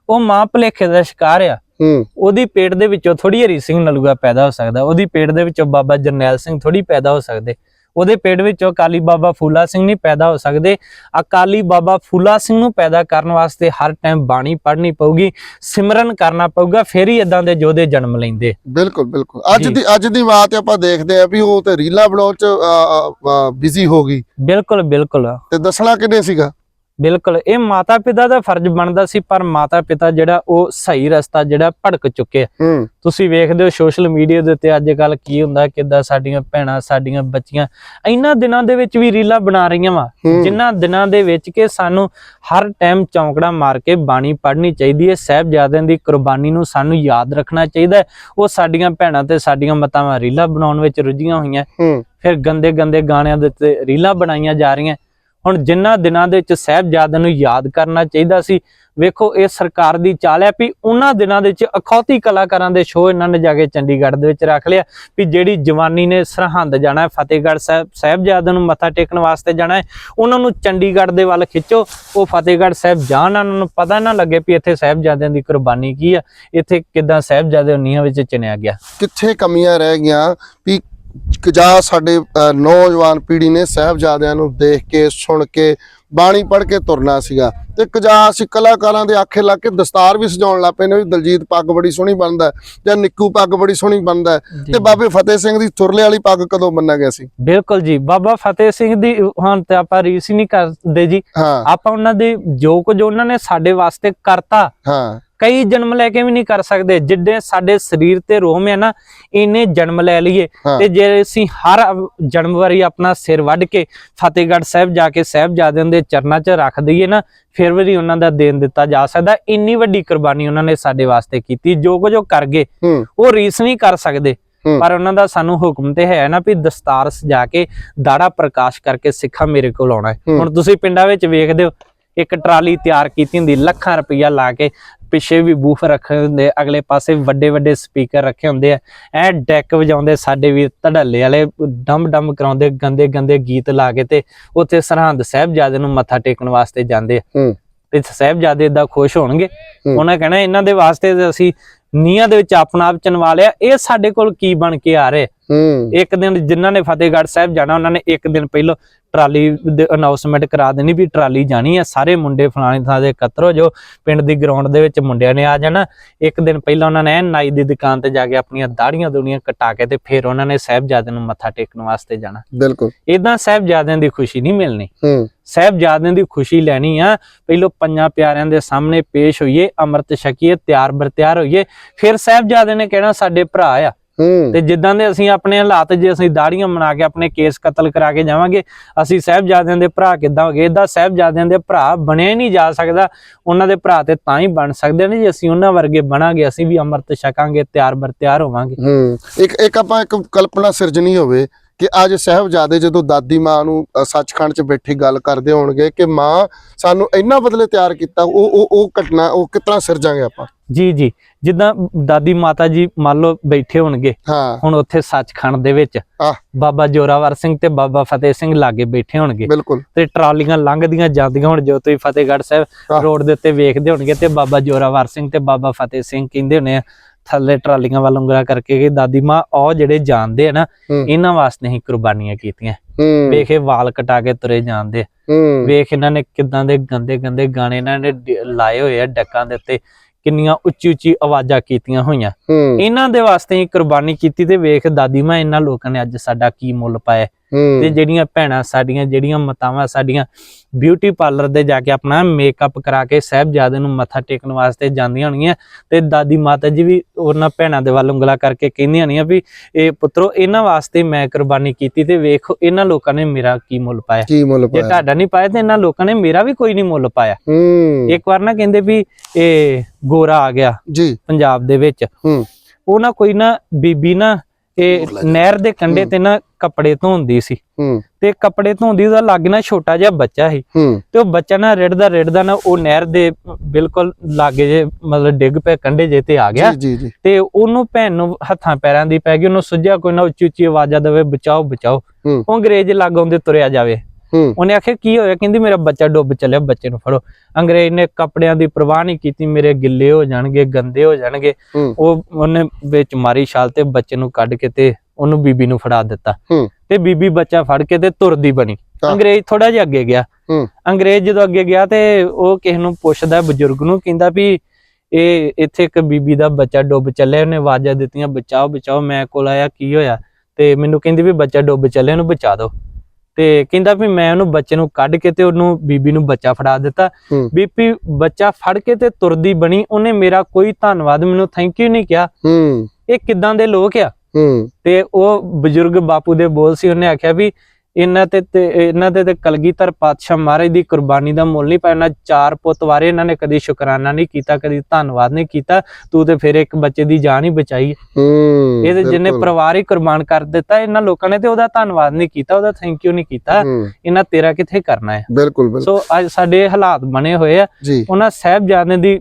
ਉਹ ਮਾਂ ਭੁਲੇਖੇ ਦਾ ਸ਼ਿਕਾਰ ਆ। ਹੂੰ। ਉਹਦੀ ਪੇਟ ਦੇ ਵਿੱਚੋਂ ਥੋੜੀ ਹਰੀ ਸਿੰਘ ਨਲੂਗਾ ਪੈਦਾ ਹੋ ਸਕਦਾ। ਉਹਦੀ ਪੇਟ ਦੇ ਵਿੱਚੋਂ ਬਾਬਾ ਜਰਨੈਲ ਸਿੰਘ ਥੋੜੀ ਪੈਦਾ ਹੋ ਸਕਦੇ। ਉਹਦੇ ਪੇਟ ਵਿੱਚੋਂ ਅਕਾਲੀ ਬਾਬਾ ਫੂਲਾ ਸਿੰਘ ਨਹੀਂ ਪੈਦਾ ਹੋ ਸਕਦੇ। ਅਕਾਲੀ ਬਾਬਾ ਫੂਲਾ ਸਿੰਘ ਨੂੰ ਪੈਦਾ ਕਰਨ ਵਾਸਤੇ ਹਰ ਟਾਈਮ ਬਾਣੀ ਪੜ੍ਹਨੀ ਪਊਗੀ ਸਿਮਰਨ ਕਰਨਾ ਪਊਗਾ ਫੇਰ ਹੀ ਇਦਾਂ ਦੇ ਯੋਧੇ ਜਨਮ ਲੈਂਦੇ। ਬਿਲਕੁਲ ਬਿਲਕੁਲ। ਅੱਜ। ਦੀ ਅੱਜ ਦੀ ਬਾਤ ਆਪਾਂ ਦੇਖਦੇ ਆ ਵੀ ਉਹ ਤੇ ਰੀਲਾ ਬਣਾਉਣ ਚ ਬਿਜ਼ੀ ਹੋ ਗਈ। ਬਿਲਕੁਲ ਬਿਲਕੁਲ। ਤੇ ਦੱਸਣਾ ਕਿੰਨੇ ਸੀਗਾ? ਬਿਲਕੁਲ ਇਹ ਮਾਤਾ ਪਿਤਾ ਦਾ ਫਰਜ਼ ਬਣਦਾ ਸੀ ਪਰ ਮਾਤਾ ਪਿਤਾ ਜਿਹੜਾ ਉਹ ਸਹੀ ਰਸਤਾ ਜਿਹੜਾ ਭੜਕ ਚੁੱਕੇ ਤੁਸੀਂ ਵੇਖਦੇ ਹੋ ਸੋਸ਼ਲ ਮੀਡੀਆ ਦੇ ਉੱਤੇ ਅੱਜ ਕੱਲ ਕੀ ਹੁੰਦਾ ਕਿੱਦਾਂ ਸਾਡੀਆਂ ਭੈਣਾਂ ਸਾਡੀਆਂ ਬੱਚੀਆਂ ਇਹਨਾਂ ਦਿਨਾਂ ਦੇ ਵਿੱਚ ਵੀ ਰੀਲਾਂ ਬਣਾ ਰਹੀਆਂ ਵਾ। ਜਿਨ੍ਹਾਂ ਦਿਨਾਂ ਦੇ ਵਿੱਚ ਕਿ ਸਾਨੂੰ ਹਰ ਟਾਈਮ ਚੌਂਕੜਾ ਮਾਰ ਕੇ ਬਾਣੀ ਪੜ੍ਹਨੀ ਚਾਹੀਦੀ ਹੈ ਸਾਹਿਬਜ਼ਾਦਿਆਂ ਦੀ ਕੁਰਬਾਨੀ ਨੂੰ ਸਾਨੂੰ ਯਾਦ ਰੱਖਣਾ ਚਾਹੀਦਾ ਉਹ ਸਾਡੀਆਂ ਭੈਣਾਂ ਤੇ ਸਾਡੀਆਂ ਮਤਾਵਾਂ ਰੀਲਾਂ ਬਣਾਉਣ ਵਿੱਚ ਰੁੱਝੀਆਂ ਹੋਈਆਂ। ਫਿਰ ਗੰਦੇ ਗੰਦੇ ਗਾਣਿਆਂ ਦੇ ਉੱਤੇ ਰੀਲਾਂ ਬਣਾਈਆਂ ਜਾ ਰਹੀਆਂ। ਹੁਣ ਜਿਨ੍ਹਾਂ ਦਿਨਾਂ ਦੇ ਵਿੱਚ ਸਾਹਿਬਜ਼ਾਦਿਆਂ ਨੂੰ ਯਾਦ ਕਰਨਾ ਚਾਹੀਦਾ ਸੀ, ਵੇਖੋ ਇਹ ਸਰਕਾਰ ਦੀ ਚਾਲ ਹੈ ਵੀ ਉਹਨਾਂ ਦਿਨਾਂ ਦੇ ਵਿੱਚ ਅਖੌਤੀ ਕਲਾਕਾਰਾਂ ਦੇ ਸ਼ੋਅ ਇਹਨਾਂ ਨੇ ਜਾ ਕੇ ਚੰਡੀਗੜ੍ਹ ਦੇ ਵਿੱਚ ਰੱਖ ਲਿਆ ਵੀ ਜਿਹੜੀ ਜਵਾਨੀ ਨੇ ਸਰਹੰਦ ਜਾਣਾ ਹੈ, ਫਤਿਹਗੜ੍ਹ ਸਾਹਿਬ ਸਾਹਿਬਜ਼ਾਦਿਆਂ ਨੂੰ ਮੱਥਾ ਟੇਕਣ ਵਾਸਤੇ ਜਾਣਾ ਹੈ, ਉਹਨਾਂ ਨੂੰ ਚੰਡੀਗੜ੍ਹ ਦੇ ਵੱਲ ਖਿੱਚੋ, ਉਹ ਫਤਿਹਗੜ੍ਹ ਸਾਹਿਬ ਜਾਣ ਉਹਨਾਂ ਨੂੰ ਪਤਾ ਨਾ ਲੱਗੇ ਵੀ ਇੱਥੇ ਸਾਹਿਬਜ਼ਾਦਿਆਂ ਦੀ ਕੁਰਬਾਨੀ ਕੀ ਆ ਇੱਥੇ ਕਿਦਾਂ ਸਾਹਿਬਜ਼ਾਦੇ ਨੀਹਾਂ ਵਿੱਚ ਚਿਣਿਆ ਗਿਆ। ਕਿੱਥੇ ਕਮੀਆਂ ਰਹਿ ਗਈਆਂ ਵੀ ਜਾਂ ਸਾਡੇ ਨੌਜਵਾਨ ਪੀੜ੍ਹੀ ਨੇ ਸਾਹਿਬਜ਼ਾਦਿਆਂ ਨੂੰ ਦੇਖ ਕੇ ਸੁਣ ਕੇ ਬਾਣੀ ਪੜ੍ਹ ਕੇ ਤੁਰਨਾ ਸੀਗਾ। ਤੇ ਇੱਕ ਜਾਂ ਅਸੀਂ ਕਲਾਕਾਰਾਂ ਦੇ ਆਖੇ ਲਾ ਕੇ ਦਸਤਾਰ ਵੀ ਸਜਾਉਣ ਲੱਗ ਪਏ ਨੇ ਵੀ ਦਲਜੀਤ ਪੱਗ ਬੜੀ ਸੋਹਣੀ ਬਣਦਾ ਹੈ, ਜਾਂ ਨਿੱਕੂ ਪੱਗ ਬੜੀ ਸੋਹਣੀ ਬਣਦਾ। ਤੇ ਬਾਬੇ ਫਤਿਹ ਸਿੰਘ ਦੀ ਤੁਰਲੇ ਵਾਲੀ ਪੱਗ ਕਦੋਂ ਬੰਨਿਆ ਗਿਆ ਸੀ? ਬਿਲਕੁਲ ਜੀ ਬਾਬਾ ਫਤਿਹ ਸਿੰਘ ਦੀ ਹੁਣ ਤੇ ਆਪਾਂ ਰੀਸ ਹੀ ਨਹੀਂ ਕਰਦੇ ਜੀ। ਆਪਾਂ ਉਹਨਾਂ ਦੇ ਜੋ ਕੁਝ ਉਹਨਾਂ ਨੇ ਸਾਡੇ ਵਾਸਤੇ ਕਰਤਾ ਹਾਂ। ਕਈ ਜਨਮ ਲੈ ਕੇ ਵੀ ਨਹੀਂ ਕਰ ਸਕਦੇ। ਜਿੱਡੇ ਸਾਡੇ ਸਰੀਰ ਤੇ ਰੋਮ ਹੈ ਨਾ ਇੰਨੇ ਜਨਮ ਲੈ ਲਈਏ। ਤੇ ਜੇ ਅਸੀਂ ਹਰ ਜਨਮ ਵਾਰੀ ਆਪਣਾ ਸਿਰ ਵੱਢ ਕੇ ਫਤਿਹਗੜ੍ਹ ਸਾਹਿਬ ਜਾ ਕੇ ਸਾਹਿਬਜ਼ਾਦਿਆਂ ਦੇ ਚਰਨਾਂ 'ਚ ਰੱਖ ਦਈਏ ਨਾ ਫਿਰ ਵੀ ਉਹਨਾਂ ਦਾ ਦੇਣ ਦਿੱਤਾ ਜਾ ਸਕਦਾ। ਇੰਨੀ ਵੱਡੀ ਕੁਰਬਾਨੀ ਉਹਨਾਂ ਨੇ ਸਾਡੇ ਵਾਸਤੇ ਕੀਤੀ। ਜੋ ਕੁਝ ਉਹ ਕਰ ਗਏ ਉਹ ਰੀਸ ਨਹੀਂ ਕਰ ਸਕਦੇ। ਪਰ ਉਹਨਾਂ ਦਾ ਸਾਨੂੰ ਹੁਕਮ ਤੇ ਹੈ ਨਾ ਵੀ ਦਸਤਾਰ ਸਜਾ ਕੇ ਦਾੜਾ ਪ੍ਰਕਾਸ਼ ਕਰਕੇ ਸਿੱਖਾ ਮੇਰੇ ਕੋਲ ਆਉਣਾ। ਹੁਣ ਤੁਸੀਂ ਪਿੰਡਾਂ ਵਿੱਚ ਵੇਖਦੇ ਹੋ ਇੱਕ ਟਰਾਲੀ ਤਿਆਰ ਕੀਤੀ ਹੁੰਦੀ ਲੱਖਾਂ ਰੁਪਈਆ ਲਾ ਕੇ ਪਿੱਛੇ ਵੀ ਬੂਫ ਰੱਖੇ ਹੁੰਦੇ ਅਗਲੇ ਪਾਸੇ ਵੱਡੇ ਵੱਡੇ ਸਪੀਕਰ ਰੱਖੇ ਹੁੰਦੇ ਆ। ਐ ਡੈਕ ਵਜਾਉਂਦੇ ਸਾਡੇ ਵੀ ਧੜੱਲੇ ਵਾਲੇ ਡੰਮ ਡੰਮ ਕਰਾਉਂਦੇ ਗੰਦੇ ਗੰਦੇ ਗੀਤ ਲਾ ਕੇ ਤੇ ਉੱਥੇ ਸਰਹੰਦ ਸਾਹਿਬਜ਼ਾਦੇ ਨੂੰ ਮੱਥਾ ਟੇਕਣ ਵਾਸਤੇ ਜਾਂਦੇ ਆ। ਤੇ ਸਾਹਿਬਜ਼ਾਦੇ ਇਦਾਂ ਖੁਸ਼ ਹੋਣਗੇ। ਉਹਨਾਂ ਕਹਿਣਾ ਇਹਨਾਂ ਦੇ ਵਾਸਤੇ ਅਸੀਂ ਨੀਹਾਂ ਦੇ ਵਿੱਚ ਆਪਣਾ ਆਪ ਚਨਵਾ ਲਿਆ ਇਹ ਸਾਡੇ ਕੋਲ ਕੀ ਬਣ ਕੇ ਆ ਰਹੇ? ਇੱਕ ਦਿਨ ਜਿਨ੍ਹਾਂ ਨੇ ਫਤਿਹਗੜ੍ਹ ਸਾਹਿਬ ਜਾਣਾ ਉਹਨਾਂ ਨੇ ਇੱਕ ਦਿਨ ਪਹਿਲਾਂ ਟਰਾਲੀ ਦੇ ਅਨਾਉਂਸਮੈਂਟ ਕਰਾ ਦੇਣੀ ਵੀ ਟਰਾਲੀ ਜਾਣੀ ਹੈ ਸਾਰੇ ਮੁੰਡੇ ਫਲਾਣੀ ਥਾਂ ਦੇ ਇਕੱਤਰ ਹੋ ਜਾਓ। ਪਿੰਡ ਦੀ ਗਰਾਊਂਡ ਦੇ ਵਿੱਚ ਮੁੰਡਿਆਂ ਨੇ ਆ ਜਾਣਾ। ਇੱਕ ਦਿਨ ਪਹਿਲਾਂ ਉਹਨਾਂ ਨੇ ਨਾਈ ਦੀ ਦੁਕਾਨ ਤੇ ਜਾ ਕੇ ਆਪਣੀਆਂ ਦਾੜੀਆਂ ਦੁੜੀਆਂ ਕਟਾ ਕੇ ਤੇ ਫਿਰ ਉਹਨਾਂ ਨੇ ਸਾਹਿਬਜ਼ਾਦੇ ਨੂੰ ਮੱਥਾ ਟੇਕਣ ਵਾਸਤੇ ਜਾਣਾ। ਬਿਲਕੁਲ। ਇਦਾਂ ਸਾਹਿਬਜ਼ਾਦਿਆਂ ਦੀ ਖੁਸ਼ੀ ਨਹੀਂ ਮਿਲਣੀ। ਹੂੰ। ਸਾਹਿਬਜ਼ਾਦਿਆਂ ਦੀ ਖੁਸ਼ੀ ਲੈਣੀ ਆ। ਪਹਿਲੋਂ ਪੰਜਾਂ ਪਿਆਰਿਆਂ ਦੇ ਸਾਹਮਣੇ ਪੇਸ਼ ਹੋਈਏ ਅੰਮ੍ਰਿਤ ਛਕੀਏ ਤਿਆਰ ਬਰ ਤਿਆਰ ਹੋਈਏ। ਫਿਰ ਸਾਹਿਬਜ਼ਾਦੇ ਨੇ ਕਹਿਣਾ ਸਾਡੇ ਭਰਾ ਆ। ਤੇ ਜਿੱਦਾਂ ਦੇ ਅਸੀਂ ਆਪਣੇ ਹਾਲਾਤ ਜੇ ਅਸੀਂ ਦਾੜੀਆਂ ਬਣਾ ਕੇ ਆਪਣੇ ਕੇਸ ਕਤਲ ਕਰਾ ਕੇ ਜਾਵਾਂਗੇ ਅਸੀਂ ਸਾਹਿਬਜ਼ਾਦਿਆਂ ਦੇ ਭਰਾ ਕਿੱਦਾਂ ਹੋਗੇ? ਇਦਾਂ ਸਾਹਿਬਜ਼ਾਦਿਆਂ ਦੇ ਭਰਾ ਬਣੇ ਨਹੀਂ ਜਾ ਸਕਦਾ। ਉਹਨਾਂ ਦੇ ਭਰਾ ਤੇ ਤਾਂ ਹੀ ਬਣ ਸਕਦੇ ਨੇ ਜੇ ਅਸੀਂ ਉਹਨਾਂ ਵਰਗੇ ਬਣਾਂਗੇ ਅਸੀਂ ਵੀ ਅੰਮ੍ਰਿਤ ਛਕਾਂਗੇ ਤਿਆਰ ਬਰ ਤਿਆਰ ਹੋਵਾਂਗੇ। ਹੂੰ। ਇੱਕ ਇੱਕ ਆਪਾਂ ਇੱਕ ਕਲਪਨਾ ਸਿਰਜਣੀ ਹੋਵੇ ਕਿ ਅੱਜ ਸਾਹਿਬਜ਼ਾਦੇ ਜਦੋਂ ਦਾਦੀ ਮਾਂ ਨੂੰ ਸੱਚਖੰਡ 'ਚ ਬੈਠੀ ਗੱਲ ਕਰਦੇ ਹੋਣਗੇ ਕਿ ਮਾਂ ਸਾਨੂੰ ਇੰਨਾ ਬਦਲੇ ਤਿਆਰ ਕੀਤਾ ਉਹ ਉਹ ਉਹ ਘਟਨਾ ਉਹ ਕਿਤਨਾ ਸਿਰਜਾਂਗੇ ਆਪਾਂ? ਜੀ ਜੀ। ਜਿੱਦਾਂ ਦਾਦੀ ਮਾਤਾ ਜੀ ਮੰਨ ਲਓ ਬੈਠੇ ਹੋਣਗੇ ਹਾਂ। ਹੁਣ ਉੱਥੇ ਸੱਚਖੰਡ ਦੇ ਵਿੱਚ ਬਾਬਾ ਜੋਰਾਵਰ ਸਿੰਘ ਤੇ ਬਾਬਾ ਫਤਿਹ ਸਿੰਘ ਲਾਗੇ ਬੈਠੇ ਹੋਣਗੇ। ਬਿਲਕੁਲ। ਤੇ ਟਰਾਲੀਆਂ ਲੰਘਦੀਆਂ ਜਾਂਦੀਆਂ ਹੁਣ ਜੋ ਤੁਸੀਂ ਫਤਿਹਗੜ੍ਹ ਸਾਹਿਬ। ਰੋਡ ਦੇ ਉੱਤੇ ਵੇਖਦੇ ਹੋਣਗੇ ਤੇ ਬਾਬਾ ਜੋਰਾਵਰ ਸਿੰਘ ਤੇ ਬਾਬਾ ਫਤਿਹ ਸਿੰਘ ਕਹਿੰਦੇ ਹੋਣੇ ਆ ਥੱਲੇ ਟਰਾਲੀਆਂ ਵੱਲ ਉਂਗਲਾਂ ਕਰਕੇ ਕਿ ਦਾਦੀ ਮਾਂ ਉਹ ਜਿਹੜੇ ਜਾਣਦੇ ਆ ਨਾ। ਇਹਨਾਂ ਵਾਸਤੇ ਹੀ ਕੁਰਬਾਨੀਆਂ ਕੀਤੀਆਂ। ਵੇਖੇ ਵਾਲ ਕਟਾ ਕੇ ਤੁਰੇ ਜਾਂਦੇ ਵੇਖ ਇਹਨਾਂ ਨੇ ਕਿਦਾਂ ਦੇ ਗੰਦੇ ਗੰਦੇ ਗਾਣੇ ਇਹਨਾਂ ਨੇ ਲਾਏ ਹੋਏ ਆ ਡੱਕਾਂ ਦੇ ਉੱਤੇ ਕਿੰਨੀਆਂ ਉੱਚੀ ਉੱਚੀ ਆਵਾਜ਼ਾਂ ਕੀਤੀਆਂ ਹੋਈਆਂ। ਇਹਨਾਂ ਦੇ ਵਾਸਤੇ ਹੀ ਕੁਰਬਾਨੀ ਕੀਤੀ ਤੇ ਵੇਖ ਦਾਦੀ ਮਾਂ ਇਹਨਾਂ ਲੋਕਾਂ ਨੇ ਅੱਜ ਸਾਡਾ ਕੀ ਮੁੱਲ ਪਾਇਆ। ਤੇ ਜਿਹੜੀਆਂ ਭੈਣਾਂ ਸਾਡੀਆਂ ਜਿਹੜੀਆਂ ਮਾਤਾਵਾਂ ਸਾਡੀਆਂ ਬਿਊਟੀ ਪਾਰਲਰ ਦੇ ਜਾ ਕੇ ਆਪਣਾ ਮੇਕਅਪ ਕਰਾ ਕੇ ਸਾਹਿਬਜ਼ਾਦੇ ਨੂੰ ਮੱਥਾ ਟੇਕਣ ਵਾਸਤੇ ਜਾਂਦੀਆਂ ਹੋਣਗੀਆਂ ਤੇ ਦਾਦੀ ਮਾਤਾ ਜੀ ਵੀ ਉਹਨਾਂ ਭੈਣਾਂ ਦੇ ਵੱਲ ਉਂਗਲਾ ਕਰਕੇ ਕਹਿੰਦੀਆਂ ਹੋਣੀਆਂ ਵੀ ਇਹ ਪੁੱਤਰੋ ਇਹਨਾਂ ਵਾਸਤੇ ਮੈਂ ਕੁਰਬਾਨੀ ਕੀਤੀ ਤੇ ਵੇਖੋ ਇਹਨਾਂ ਲੋਕਾਂ ਨੇ ਮੇਰਾ ਕੀ ਮੁੱਲ ਪਾਇਆ। ਕੀ ਮੁੱਲ ਜੇ ਤੁਹਾਡਾ ਨਹੀਂ ਪਾਇਆ ਤੇ ਇਹਨਾਂ ਲੋਕਾਂ ਨੇ ਮੇਰਾ ਵੀ ਕੋਈ ਨਹੀਂ ਮੁੱਲ ਪਾਇਆ। ਹੂੰ। ਇੱਕ ਵਾਰ ਨਾ ਕਹਿੰਦੇ ਵੀ ਇਹ ਗੋਰਾ ਆ ਗਿਆ ਜੀ। ਪੰਜਾਬ ਦੇ ਵਿੱਚ। ਹੂੰ। ਉਹ ਨਾ ਕੋਈ ਨਾ ਬੀਬੀ ਨਾ ਇਹ ਨਹਿਰ ਦੇ ਕੰਢੇ ਤੇ ਨਾ ਕੱਪੜੇ ਧੋਂਦੀ ਸੀ। ਹੂੰ। ਤੇ ਕੱਪੜੇ ਧੋਂਦੀ ਉਹਦਾ ਲੱਗ ਨਾ ਛੋਟਾ ਜਿਹਾ ਬੱਚਾ ਸੀ। ਹੂੰ। ਤੇ ਉਹ ਬੱਚਾ ਨਾ ਰਿੜਦਾ ਰਿੜਦਾ ਨਾ ਉਹ ਨਹਿਰ ਦੇ ਬਿਲਕੁਲ ਲਾਗੇ ਜੇ ਮਤਲਬ ਡਿੱਗ ਪਿਆ ਕੰਢੇ ਜੇ ਤੇ ਆ ਗਿਆ। ਜੀ ਜੀ ਜੀ। ਤੇ ਉਹਨੂੰ ਭੈਣ ਨੂੰ ਹੱਥਾਂ ਪੈਰਾਂ ਦੀ ਪੈ ਗਈ ਉਹਨੂੰ ਸੁੱਜਿਆ ਕੋਈ ਨਾ ਉੱਚੀ ਉੱਚੀ ਆਵਾਜ਼ਾਂ ਦੇਵੇ ਬਚਾਓ ਬਚਾਓ। ਉਹ ਅੰਗਰੇਜ਼ ਲੱਗ ਆਉਂਦੇ ਤੁਰਿਆ ਜਾਵੇ। ਉਹਨੇ ਆਖਿਆ ਕੀ ਹੋਇਆ? ਕਹਿੰਦੀ ਮੇਰਾ ਬੱਚਾ ਡੁੱਬ ਚੱਲਿਆ ਬੱਚੇ ਨੂੰ ਫੜੋ। ਅੰਗਰੇਜ਼ ਨੇ ਕੱਪੜਿਆਂ ਦੀ ਪਰਵਾਹ ਨਹੀਂ ਕੀਤੀ ਮੇਰੇ ਗਿੱਲੇ ਹੋ ਜਾਣਗੇ ਗੰਦੇ ਹੋ ਜਾਣਗੇ। ਉਹ ਉਹਨੇ ਵਿੱਚ ਮਾਰੀ ਛਾਲ ਤੇ ਬੱਚੇ ਨੂੰ ਕੱਢ ਕੇ ਤੇ ਉਹਨੂੰ ਬੀਬੀ ਨੂੰ ਫੜਾ ਦਿੱਤਾ। ਤੇ ਬੀਬੀ ਬੱਚਾ ਫੜ ਕੇ ਤੇ ਤੁਰਦੀ ਬਣੀ। ਅੰਗਰੇਜ਼ ਥੋੜਾ ਜਿਹਾ ਅੱਗੇ ਗਿਆ। ਅੰਗਰੇਜ਼ ਜਦੋਂ ਅੱਗੇ ਗਿਆ ਤੇ ਉਹ ਕਿਸੇ ਨੂੰ ਪੁੱਛਦਾ ਬਜ਼ੁਰਗ ਨੂੰ ਕਹਿੰਦਾ ਵੀ ਇਹ ਇੱਥੇ ਇੱਕ ਬੀਬੀ ਦਾ ਬੱਚਾ ਡੁੱਬ ਚੱਲਿਆ ਉਹਨੇ ਆਵਾਜ਼ਾਂ ਦਿੱਤੀਆਂ ਬਚਾਓ ਬਚਾਓ ਮੈਂ ਕੋਲ ਆਇਆ ਕੀ ਹੋਇਆ? ਤੇ ਮੈਨੂੰ ਕਹਿੰਦੀ ਵੀ ਬੱਚਾ ਡੁੱਬ ਚੱਲਿਆ ਉਹਨੂੰ ਬਚਾ ਦਿਓ। ਤੇ ਕਹਿੰਦਾ ਵੀ ਮੈਂ ਉਹਨੂੰ ਬੱਚੇ ਨੂੰ ਕੱਢ ਕੇ ਤੇ ਉਹਨੂੰ ਬੀਬੀ ਨੂੰ ਬੱਚਾ ਫੜਾ ਦਿੱਤਾ। ਬੀਬੀ ਬੱਚਾ ਫੜ ਕੇ ਤੇ ਤੁਰਦੀ ਬਣੀ। ਉਹਨੇ ਮੇਰਾ ਕੋਈ ਧੰਨਵਾਦ ਮੈਨੂੰ ਥੈਂਕ ਯੂ ਨਹੀਂ ਕਿਹਾ। ਇਹ ਕਿਦਾਂ ਦੇ ਲੋਕ ਆ? ਹੂੰ। ਤੇ ਉਹ ਬਜ਼ੁਰਗ ਬਾਪੂ ਦੇ ਬੋਲ ਸੀ ਉਹਨੇ ਆਖਿਆ ਵੀ ਇਹਨਾਂ ਤੇ ਤੇ ਇਹਨਾਂ ਦੇ ਤੇ ਕਲਗੀਧਰ ਪਾਤਸ਼ਾਹ ਮਹਾਰਾਜ ਦੀ ਕੁਰਬਾਨੀ ਦਾ ਮੁੱਲ ਨਹੀਂ ਪਾਇਆ ਇਹਨਾਂ ਚਾਰ ਪੁੱਤ ਵਾਰੇ ਇਹਨਾਂ ਨੇ ਕਦੀ ਸ਼ੁਕਰਾਨਾ ਨਹੀਂ ਕੀਤਾ ਕਦੀ ਧੰਨਵਾਦ ਨਹੀਂ ਕੀਤਾ ਤੂੰ ਤੇ ਫਿਰ ਇੱਕ ਬੱਚੇ ਦੀ ਜਾਨ ਹੀ ਬਚਾਈ। ਹੂੰ ਇਹਦੇ ਜਿੰਨੇ ਬਿਲਕੁਲ। ਪਰਿਵਾਰ ਹੀ ਕੁਰਬਾਨ ਕਰ ਦਿੱਤਾ ਇਹਨਾਂ ਲੋਕਾਂ ਨੇ ਤੇ ਉਹਦਾ ਧੰਨਵਾਦ ਨਹੀਂ ਕੀਤਾ ਉਹਦਾ ਥੈਂਕ ਯੂ ਨਹੀਂ ਕੀਤਾ। ਇਹਨਾਂ ਤੇਰਾ ਕਿੱਥੇ ਕਰਨਾ ਹੈ? ਬਿਲਕੁਲ ਬਿਲਕੁਲ। ਸੋ ਅੱਜ ਸਾਡੇ ਹਾਲਾਤ ਬਣੇ ਹੋਏ ਆ। ਉਹਨਾਂ ਸਾਹਿਬਜ਼ਾਦਿਆਂ ਦੀ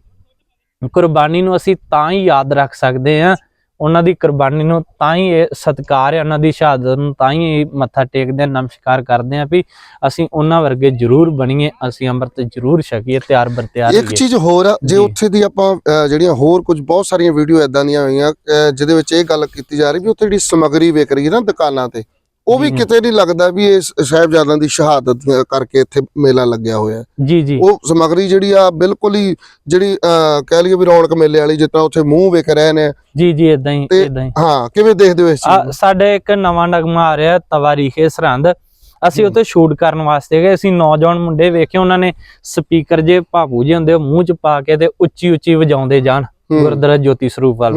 ਕੁਰਬਾਨੀ ਨੂੰ ਅਸੀਂ ਤਾਂ ਹੀ ਯਾਦ ਰੱਖ ਸਕਦੇ ਹਾਂ ਉਹਨਾਂ ਦੀ ਕੁਰਬਾਨੀ ਨੂੰ ਤਾਂ ਹੀ ਇਹ ਸਤਿਕਾਰ ਹੈ ਉਹਨਾਂ ਦੀ ਸ਼ਹਾਦਤ ਨੂੰ ਤਾਂ ਹੀ ਮੱਥਾ ਟੇਕਦੇ ਹਾਂ ਨਮਸਕਾਰ ਕਰਦੇ ਹਾਂ ਵੀ ਅਸੀਂ ਉਹਨਾਂ ਵਰਗੇ ਜ਼ਰੂਰ ਬਣੀਏ ਅਸੀਂ ਅੰਮ੍ਰਿਤ ਜ਼ਰੂਰ ਛਕੀਏ ਤਿਆਰ ਬਰ ਤਿਆਰ ਇੱਕ ਚੀਜ਼ ਹੋਰ ਆ ਜੇ। ਉੱਥੇ ਦੀ ਆਪਾਂ ਜਿਹੜੀਆਂ ਹੋਰ ਕੁਝ ਬਹੁਤ ਸਾਰੀਆਂ ਵੀਡੀਓ ਇਦਾਂ ਦੀਆਂ ਹੋਈਆਂ ਜਿਹਦੇ ਵਿੱਚ ਇਹ ਗੱਲ ਕੀਤੀ ਜਾ ਰਹੀ ਵੀ ਉੱਥੇ ਜਿਹੜੀ ਸਮਗਰੀ ਵਿਕ ਰਹੀ ਹੈ ਨਾ ਦੁਕਾਨਾਂ ਤੇ ਉਹ ਵੀ। ਕਿਤੇ ਨਹੀਂ ਲੱਗਦਾ ਵੀ ਇਹ ਸਾਹਿਬਜ਼ਾਦਿਆਂ ਦੀ ਸ਼ਹਾਦਤ ਕਰਕੇ ਇੱਥੇ ਮੇਲਾ ਲੱਗਿਆ ਹੋਇਆ। ਜੀ ਜੀ। ਉਹ ਸਮਗਰੀ ਜਿਹੜੀ ਆ ਬਿਲਕੁਲ ਹੀ ਜਿਹੜੀ ਕਹਿ ਲਈਏ ਵੀ ਰੌਣਕ ਮੇਲੇ ਵਾਲੀ ਜਿੱਦਾਂ ਉੱਥੇ ਮੂੰਹ ਵਿਕ ਰਹੇ ਨੇ। ਜੀ ਜੀ ਇਦਾਂ ਹੀ ਇਦਾਂ ਹੀ। ਹਾਂ ਕਿਵੇਂ ਦੇਖਦੇ ਹੋ ਇਸ ਚੀਜ਼ ਸਾਡੇ ਇੱਕ ਨਵਾਂ ਨਗਮਾ ਆ ਰਿਹਾ ਤਵਾਰੀਖੇ ਸਰਹੰਦ ਅਸੀਂ। ਉੱਥੇ ਸ਼ੂਟ ਕਰਨ ਵਾਸਤੇ ਗਏ। ਅਸੀਂ ਨੌਜਵਾਨ ਮੁੰਡੇ ਵੇਖੇ ਉਹਨਾਂ ਨੇ ਸਪੀਕਰ ਜੇ ਭਾਬੂ ਜੇ ਹੁੰਦੇ ਮੂੰਹ ਚ ਪਾ ਕੇ ਤੇ ਉੱਚੀ ਉੱਚੀ ਵਜਾਉਂਦੇ ਜਾਣ ਗੁਰਦੁਆਰਾ ਜੋਤੀ ਸਰੂਪ ਵੱਲ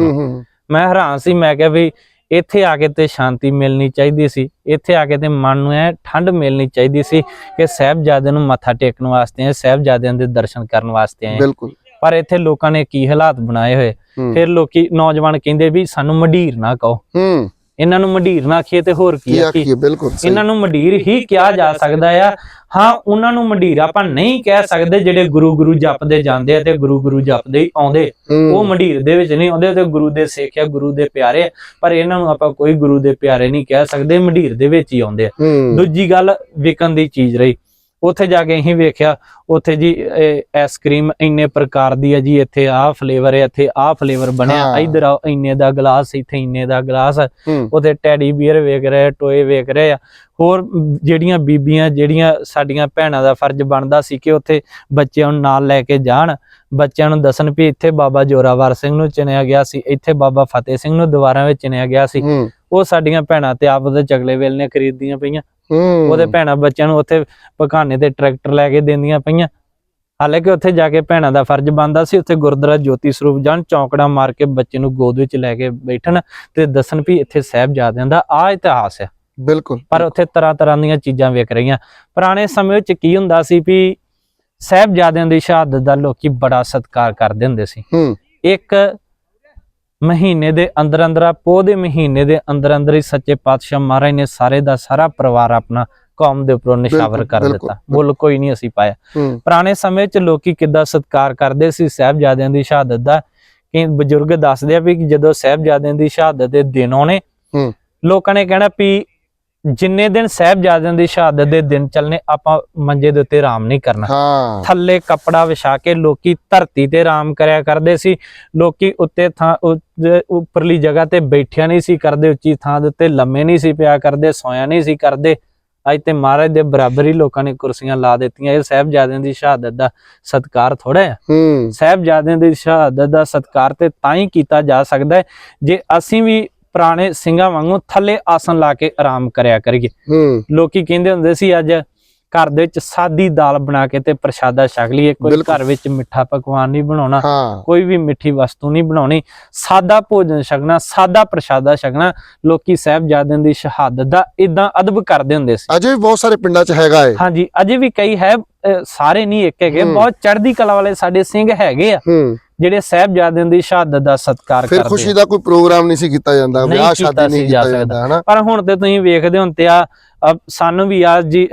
ਮੈਂ ਹੈਰਾਨ ਸੀ ਮੈਂ ਕਿਹਾ ਵੀ ਇੱਥੇ ਆ ਕੇ ਤੇ ਸ਼ਾਂਤੀ ਮਿਲਣੀ ਚਾਹੀਦੀ ਸੀ। ਇੱਥੇ ਆ ਕੇ ਤੇ ਮਨ ਨੂੰ ਐ ਠੰਡ ਮਿਲਣੀ ਚਾਹੀਦੀ ਸੀ ਕਿ ਸਾਹਿਬਜ਼ਾਦੇ ਨੂੰ ਮੱਥਾ ਟੇਕਣ ਵਾਸਤੇ ਆਏ ਸਾਹਿਬਜ਼ਾਦਿਆਂ ਦੇ ਦਰਸ਼ਨ ਕਰਨ ਵਾਸਤੇ ਆਏ। ਬਿਲਕੁਲ। ਪਰ ਇੱਥੇ ਲੋਕਾਂ ਨੇ ਕੀ ਹਾਲਾਤ ਬਣਾਏ ਹੋਏ? ਫਿਰ ਲੋਕੀ ਨੌਜਵਾਨ ਕਹਿੰਦੇ ਵੀ ਸਾਨੂੰ ਮੰਡੀਰ ਨਾ ਕਹੋ। ਹੂੰ। ਇਹਨਾਂ ਨੂੰ ਮੰਡੀਰ ਨਾ ਆਖੀਏ ਤੇ ਹੋਰ ਕੀ ਕੀ ਆਖੀਏ ਬਿਲਕੁਲ ਇਹਨਾਂ ਨੂੰ ਮੰਡੀਰ ਹੀ ਕਿਹਾ ਜਾ ਸਕਦਾ ਆ। ਹਾਂ ਉਹਨਾਂ ਨੂੰ ਮੰਡੀਰ ਆਪਾਂ ਨਹੀਂ ਕਹਿ ਸਕਦੇ ਜਿਹੜੇ ਗੁਰੂ ਗੁਰੂ ਜਪਦੇ ਜਾਂਦੇ ਆ ਤੇ ਗੁਰੂ ਗੁਰੂ ਜਪਦੇ ਹੀ ਆਉਂਦੇ। ਉਹ ਮੰਡੀਰ ਦੇ ਵਿੱਚ ਨਹੀਂ ਆਉਂਦੇ ਤੇ ਗੁਰੂ ਦੇ ਸਿੱਖ ਆ ਗੁਰੂ ਦੇ ਪਿਆਰੇ ਆ, ਪਰ ਇਹਨਾਂ ਨੂੰ ਆਪਾਂ ਕੋਈ ਗੁਰੂ ਦੇ ਪਿਆਰੇ ਨਹੀਂ ਕਹਿ ਸਕਦੇ ਮੰਡੀਰ ਦੇ ਵਿੱਚ ਹੀ ਆਉਂਦੇ ਆ। ਦੂਜੀ ਗੱਲ ਵਿਕਣ ਦੀ ਚੀਜ਼ ਰਹੀ। ਉੱਥੇ ਜਾ ਕੇ ਅਸੀਂ ਵੇਖਿਆ ਉੱਥੇ ਜੀ ਇਹ ਆਈਸਕ੍ਰੀਮ ਇੰਨੇ ਪ੍ਰਕਾਰ ਦੀ ਹੈ ਜੀ ਇੱਥੇ ਆਹ ਫਲੇਵਰ ਹੈ ਇੱਥੇ ਆਹ ਫਲੇਵਰ ਬਣਿਆ। ਇਧਰ ਇੰਨੇ ਦਾ ਗਲਾਸ ਇੱਥੇ ਇੰਨੇ ਦਾ ਗਲਾਸ ਉੱਥੇ ਟੈਡੀ ਬੀਅਰ ਵੇਖ ਰਹੇ ਟੋਏ ਵੇਖ ਰਹੇ ਆ। ਹੋਰ ਜਿਹੜੀਆਂ ਬੀਬੀਆਂ ਜਿਹੜੀਆਂ ਸਾਡੀਆਂ ਭੈਣਾਂ ਦਾ ਫਰਜ਼ ਬਣਦਾ ਸੀ ਕਿ ਉੱਥੇ ਬੱਚਿਆਂ ਨੂੰ ਨਾਲ ਲੈ ਕੇ ਜਾਣ ਬੱਚਿਆਂ ਨੂੰ ਦੱਸਣ ਵੀ ਇੱਥੇ ਬਾਬਾ ਜੋਰਾਵਰ ਸਿੰਘ ਨੂੰ ਚਿਣਿਆ ਗਿਆ ਸੀ ਇੱਥੇ ਬਾਬਾ ਫਤਿਹ ਸਿੰਘ ਨੂੰ ਦੁਬਾਰਾ ਵਿੱਚ ਚਿਣਿਆ ਗਿਆ ਸੀ। ਉਹ ਸਾਡੀਆਂ ਭੈਣਾਂ ਤੇ ਆਪ ਉਹਦੇ ਚਗਲੇ ਵੇਲਨੇ ਖਰੀਦਦੀਆਂ ਪਈਆਂ। ਉਹਦੇ ਭੈਣਾਂ ਬੱਚਿਆਂ ਨੂੰ ਉੱਥੇ ਪਕਾਨੇ ਤੇ ਟਰੈਕਟਰ ਲੈ ਕੇ ਦਿੰਦੀਆਂ ਪਈਆਂ। ਹਾਲਾਂਕਿ ਉੱਥੇ ਜਾ ਕੇ ਭੈਣਾਂ ਦਾ ਫਰਜ਼ ਬਣਦਾ ਸੀ ਉੱਥੇ ਗੁਰਦੁਆਰਾ ਜੋਤੀ ਸਰੂਪ ਜਾਣ ਚੌਂਕੜਾ ਮਾਰ ਕੇ ਬੱਚੇ ਨੂੰ ਗੋਦ ਵਿੱਚ ਲੈ ਕੇ ਬੈਠਣ ਤੇ ਦੱਸਣ ਵੀ ਇੱਥੇ ਸਾਹਿਬਜ਼ਾਦਿਆਂ ਦਾ ਆ ਇਤਿਹਾਸ ਹੈ ਬਿਲਕੁਲ। ਪਰ ਉੱਥੇ ਤਰ੍ਹਾਂ ਤਰ੍ਹਾਂ ਦੀਆਂ ਚੀਜ਼ਾਂ ਵੇਖ ਰਹੀਆਂ। ਪੁਰਾਣੇ ਸਮੇਂ ਵਿੱਚ ਕੀ ਹੁੰਦਾ ਸੀ ਵੀ ਸਾਹਿਬਜ਼ਾਦਿਆਂ ਦੀ ਸ਼ਹਾਦਤ ਦਾ ਲੋਕੀ ਬੜਾ ਸਤਿਕਾਰ ਕਰਦੇ ਹੁੰਦੇ ਸੀ। ਇੱਕ ਮਹੀਨੇ ਦੇ ਅੰਦਰ ਅੰਦਰ ਆ ਪੋਹ ਦੇ ਮਹੀਨੇ ਦੇ ਅੰਦਰ ਅੰਦਰ ਹੀ ਸੱਚੇ ਪਾਤਸ਼ਾਹ ਮਹਾਰਾਜ ਨੇ ਸਾਰੇ ਦਾ ਸਾਰਾ ਪਰਿਵਾਰ ਆਪਣਾ ਕੌਮ ਦੇ ਉੱਪਰੋਂ ਨਿਸ਼ਾਵਰ ਕਰ ਦਿੱਤਾ। ਮੁੱਲ ਕੋਈ ਨਹੀਂ ਅਸੀਂ ਪਾਇਆ। ਪੁਰਾਣੇ ਸਮੇਂ 'ਚ ਲੋਕੀ ਕਿੱਦਾਂ ਸਤਿਕਾਰ ਕਰਦੇ ਸੀ ਸਾਹਿਬਜ਼ਾਦਿਆਂ ਦੀ ਸ਼ਹਾਦਤ ਦਾ। ਕਿ ਬਜ਼ੁਰਗ ਦੱਸਦੇ ਆ ਵੀ ਜਦੋਂ ਸਾਹਿਬਜ਼ਾਦਿਆਂ ਦੀ ਸ਼ਹਾਦਤ ਦੇ ਦਿਨ ਆਉਣੇ। ਲੋਕਾਂ ਨੇ ਕਹਿਣਾ ਵੀ ਜਿੰਨੇ ਦਿਨ ਸਾਹਿਬਜ਼ਾਦਿਆਂ ਦੀ ਸ਼ਹਾਦਤ ਦੇ ਦਿਨ ਚੱਲਨੇ ਆਪਾਂ ਮੰਜੇ ਦੇ ਉੱਤੇ ਆਰਾਮ ਨਹੀਂ ਕਰਨਾ। ਹਾਂ। ਥੱਲੇ ਕੱਪੜਾ ਵਿਛਾ ਕੇ ਲੋਕੀ ਧਰਤੀ ਤੇ ਆਰਾਮ ਕਰਿਆ ਕਰਦੇ ਸੀ। ਲੋਕੀ ਉੱਤੇ ਥਾਂ ਉੱਪਰਲੀ ਜਗ੍ਹਾ ਤੇ ਬੈਠਿਆ ਨਹੀਂ ਸੀ ਕਰਦੇ ਉੱਚੀ ਥਾਂ ਦੇ ਉੱਤੇ ਲੰਮੇ ਨਹੀਂ ਸੀ ਪਿਆ ਕਰਦੇ ਸੋਇਆ ਨਹੀਂ ਸੀ ਕਰਦੇ। ਅੱਜ ਤੇ ਮਹਾਰਾਜ ਦੇ ਬਰਾਬਰ ਹੀ ਲੋਕਾਂ ਨੇ ਕੁਰਸੀਆਂ ਲਾ ਦਿੱਤੀਆਂ ਇਹ ਸਾਹਿਬਜ਼ਾਦਿਆਂ ਦੀ ਸ਼ਹਾਦਤ ਦਾ ਸਤਿਕਾਰ ਥੋੜਾ ਹੈ। ਹੂੰ। ਸਾਹਿਬਜ਼ਾਦਿਆਂ ਦੀ ਸ਼ਹਾਦਤ ਦਾ ਸਤਿਕਾਰ ਤੇ ਤਾਂ ਹੀ ਕੀਤਾ ਜਾ ਸਕਦਾ ਜੇ ਅਸੀਂ ਵੀ ਪੁਰਾਣੇ ਸਿੰਘਾਂ ਵਾਂਗੂ ਥੱਲੇ ਆਸਨ ਲਾ ਕੇ ਆਰਾਮ ਕਰਿਆ ਕਰੀਏ। ਲੋਕੀ ਕਹਿੰਦੇ ਹੁੰਦੇ ਸੀ ਅੱਜ ਘਰ ਦੇ ਵਿੱਚ ਸਾਦੀ ਦਾਲ ਬਣਾ ਕੇ ਤੇ ਪ੍ਰਸ਼ਾਦਾ ਛਕ ਲਈਏ। ਕੋਈ। ਘਰ ਵਿੱਚ ਮਿੱਠਾ ਪਕਵਾਨ ਨਹੀਂ ਬਣਾਉਣਾ ਕੋਈ ਵੀ ਮਿੱਠੀ ਵਸਤੂ ਨਹੀਂ ਬਣਾਉਣੀ। ਸਾਦਾ ਭੋਜਨ ਛਕਣਾ ਸਾਦਾ ਪ੍ਰਸ਼ਾਦਾ ਛਕਣਾ ਲੋਕੀ ਸਾਹਿਬਜ਼ਾਦਿਆਂ ਦੀ ਸ਼ਹਾਦਤ ਦਾ ਇਦਾਂ ਅਦਬ ਕਰਦੇ ਹੁੰਦੇ ਸੀ। ਅਜੇ ਵੀ ਬਹੁਤ ਸਾਰੇ ਪਿੰਡਾਂ 'ਚ ਹੈਗਾ ਏ। ਹਾਂਜੀ ਅਜੇ ਵੀ ਕਈ ਹੈ ਸਾਰੇ ਨਹੀਂ ਇੱਕ ਹੈਗੇ। ਬਹੁਤ ਚੜ੍ਹਦੀ ਕਲਾ ਵਾਲੇ ਸਾਡੇ ਸਿੰਘ ਹੈਗੇ ਆ। ਜਿਹੜੇ ਸਾਹਿਬਜ਼ਾਦਿਆਂ ਦੀ ਸ਼ਹਾਦਤ ਦਾ ਸਤਿਕਾਰ ਫਿਰ ਕਰਦੇ ਖੁਸ਼ੀ ਆ। ਦਾ ਕੋਈ ਪ੍ਰੋਗਰਾਮ ਨਹੀਂ ਸੀ ਕੀਤਾ ਜਾਂਦਾ ਵਿਆਹ ਸ਼ਾਦੀ ਨਹੀਂ ਕੀਤਾ ਜਾਂਦਾ ਹਨਾ ਪਰ ਹੁਣ ਤੇ ਤੁਸੀਂ ਵੇਖਦੇ ਹੋ ਤੇ ਆ ਸਾਨੂੰ ਵੀ ਆ ਜੀ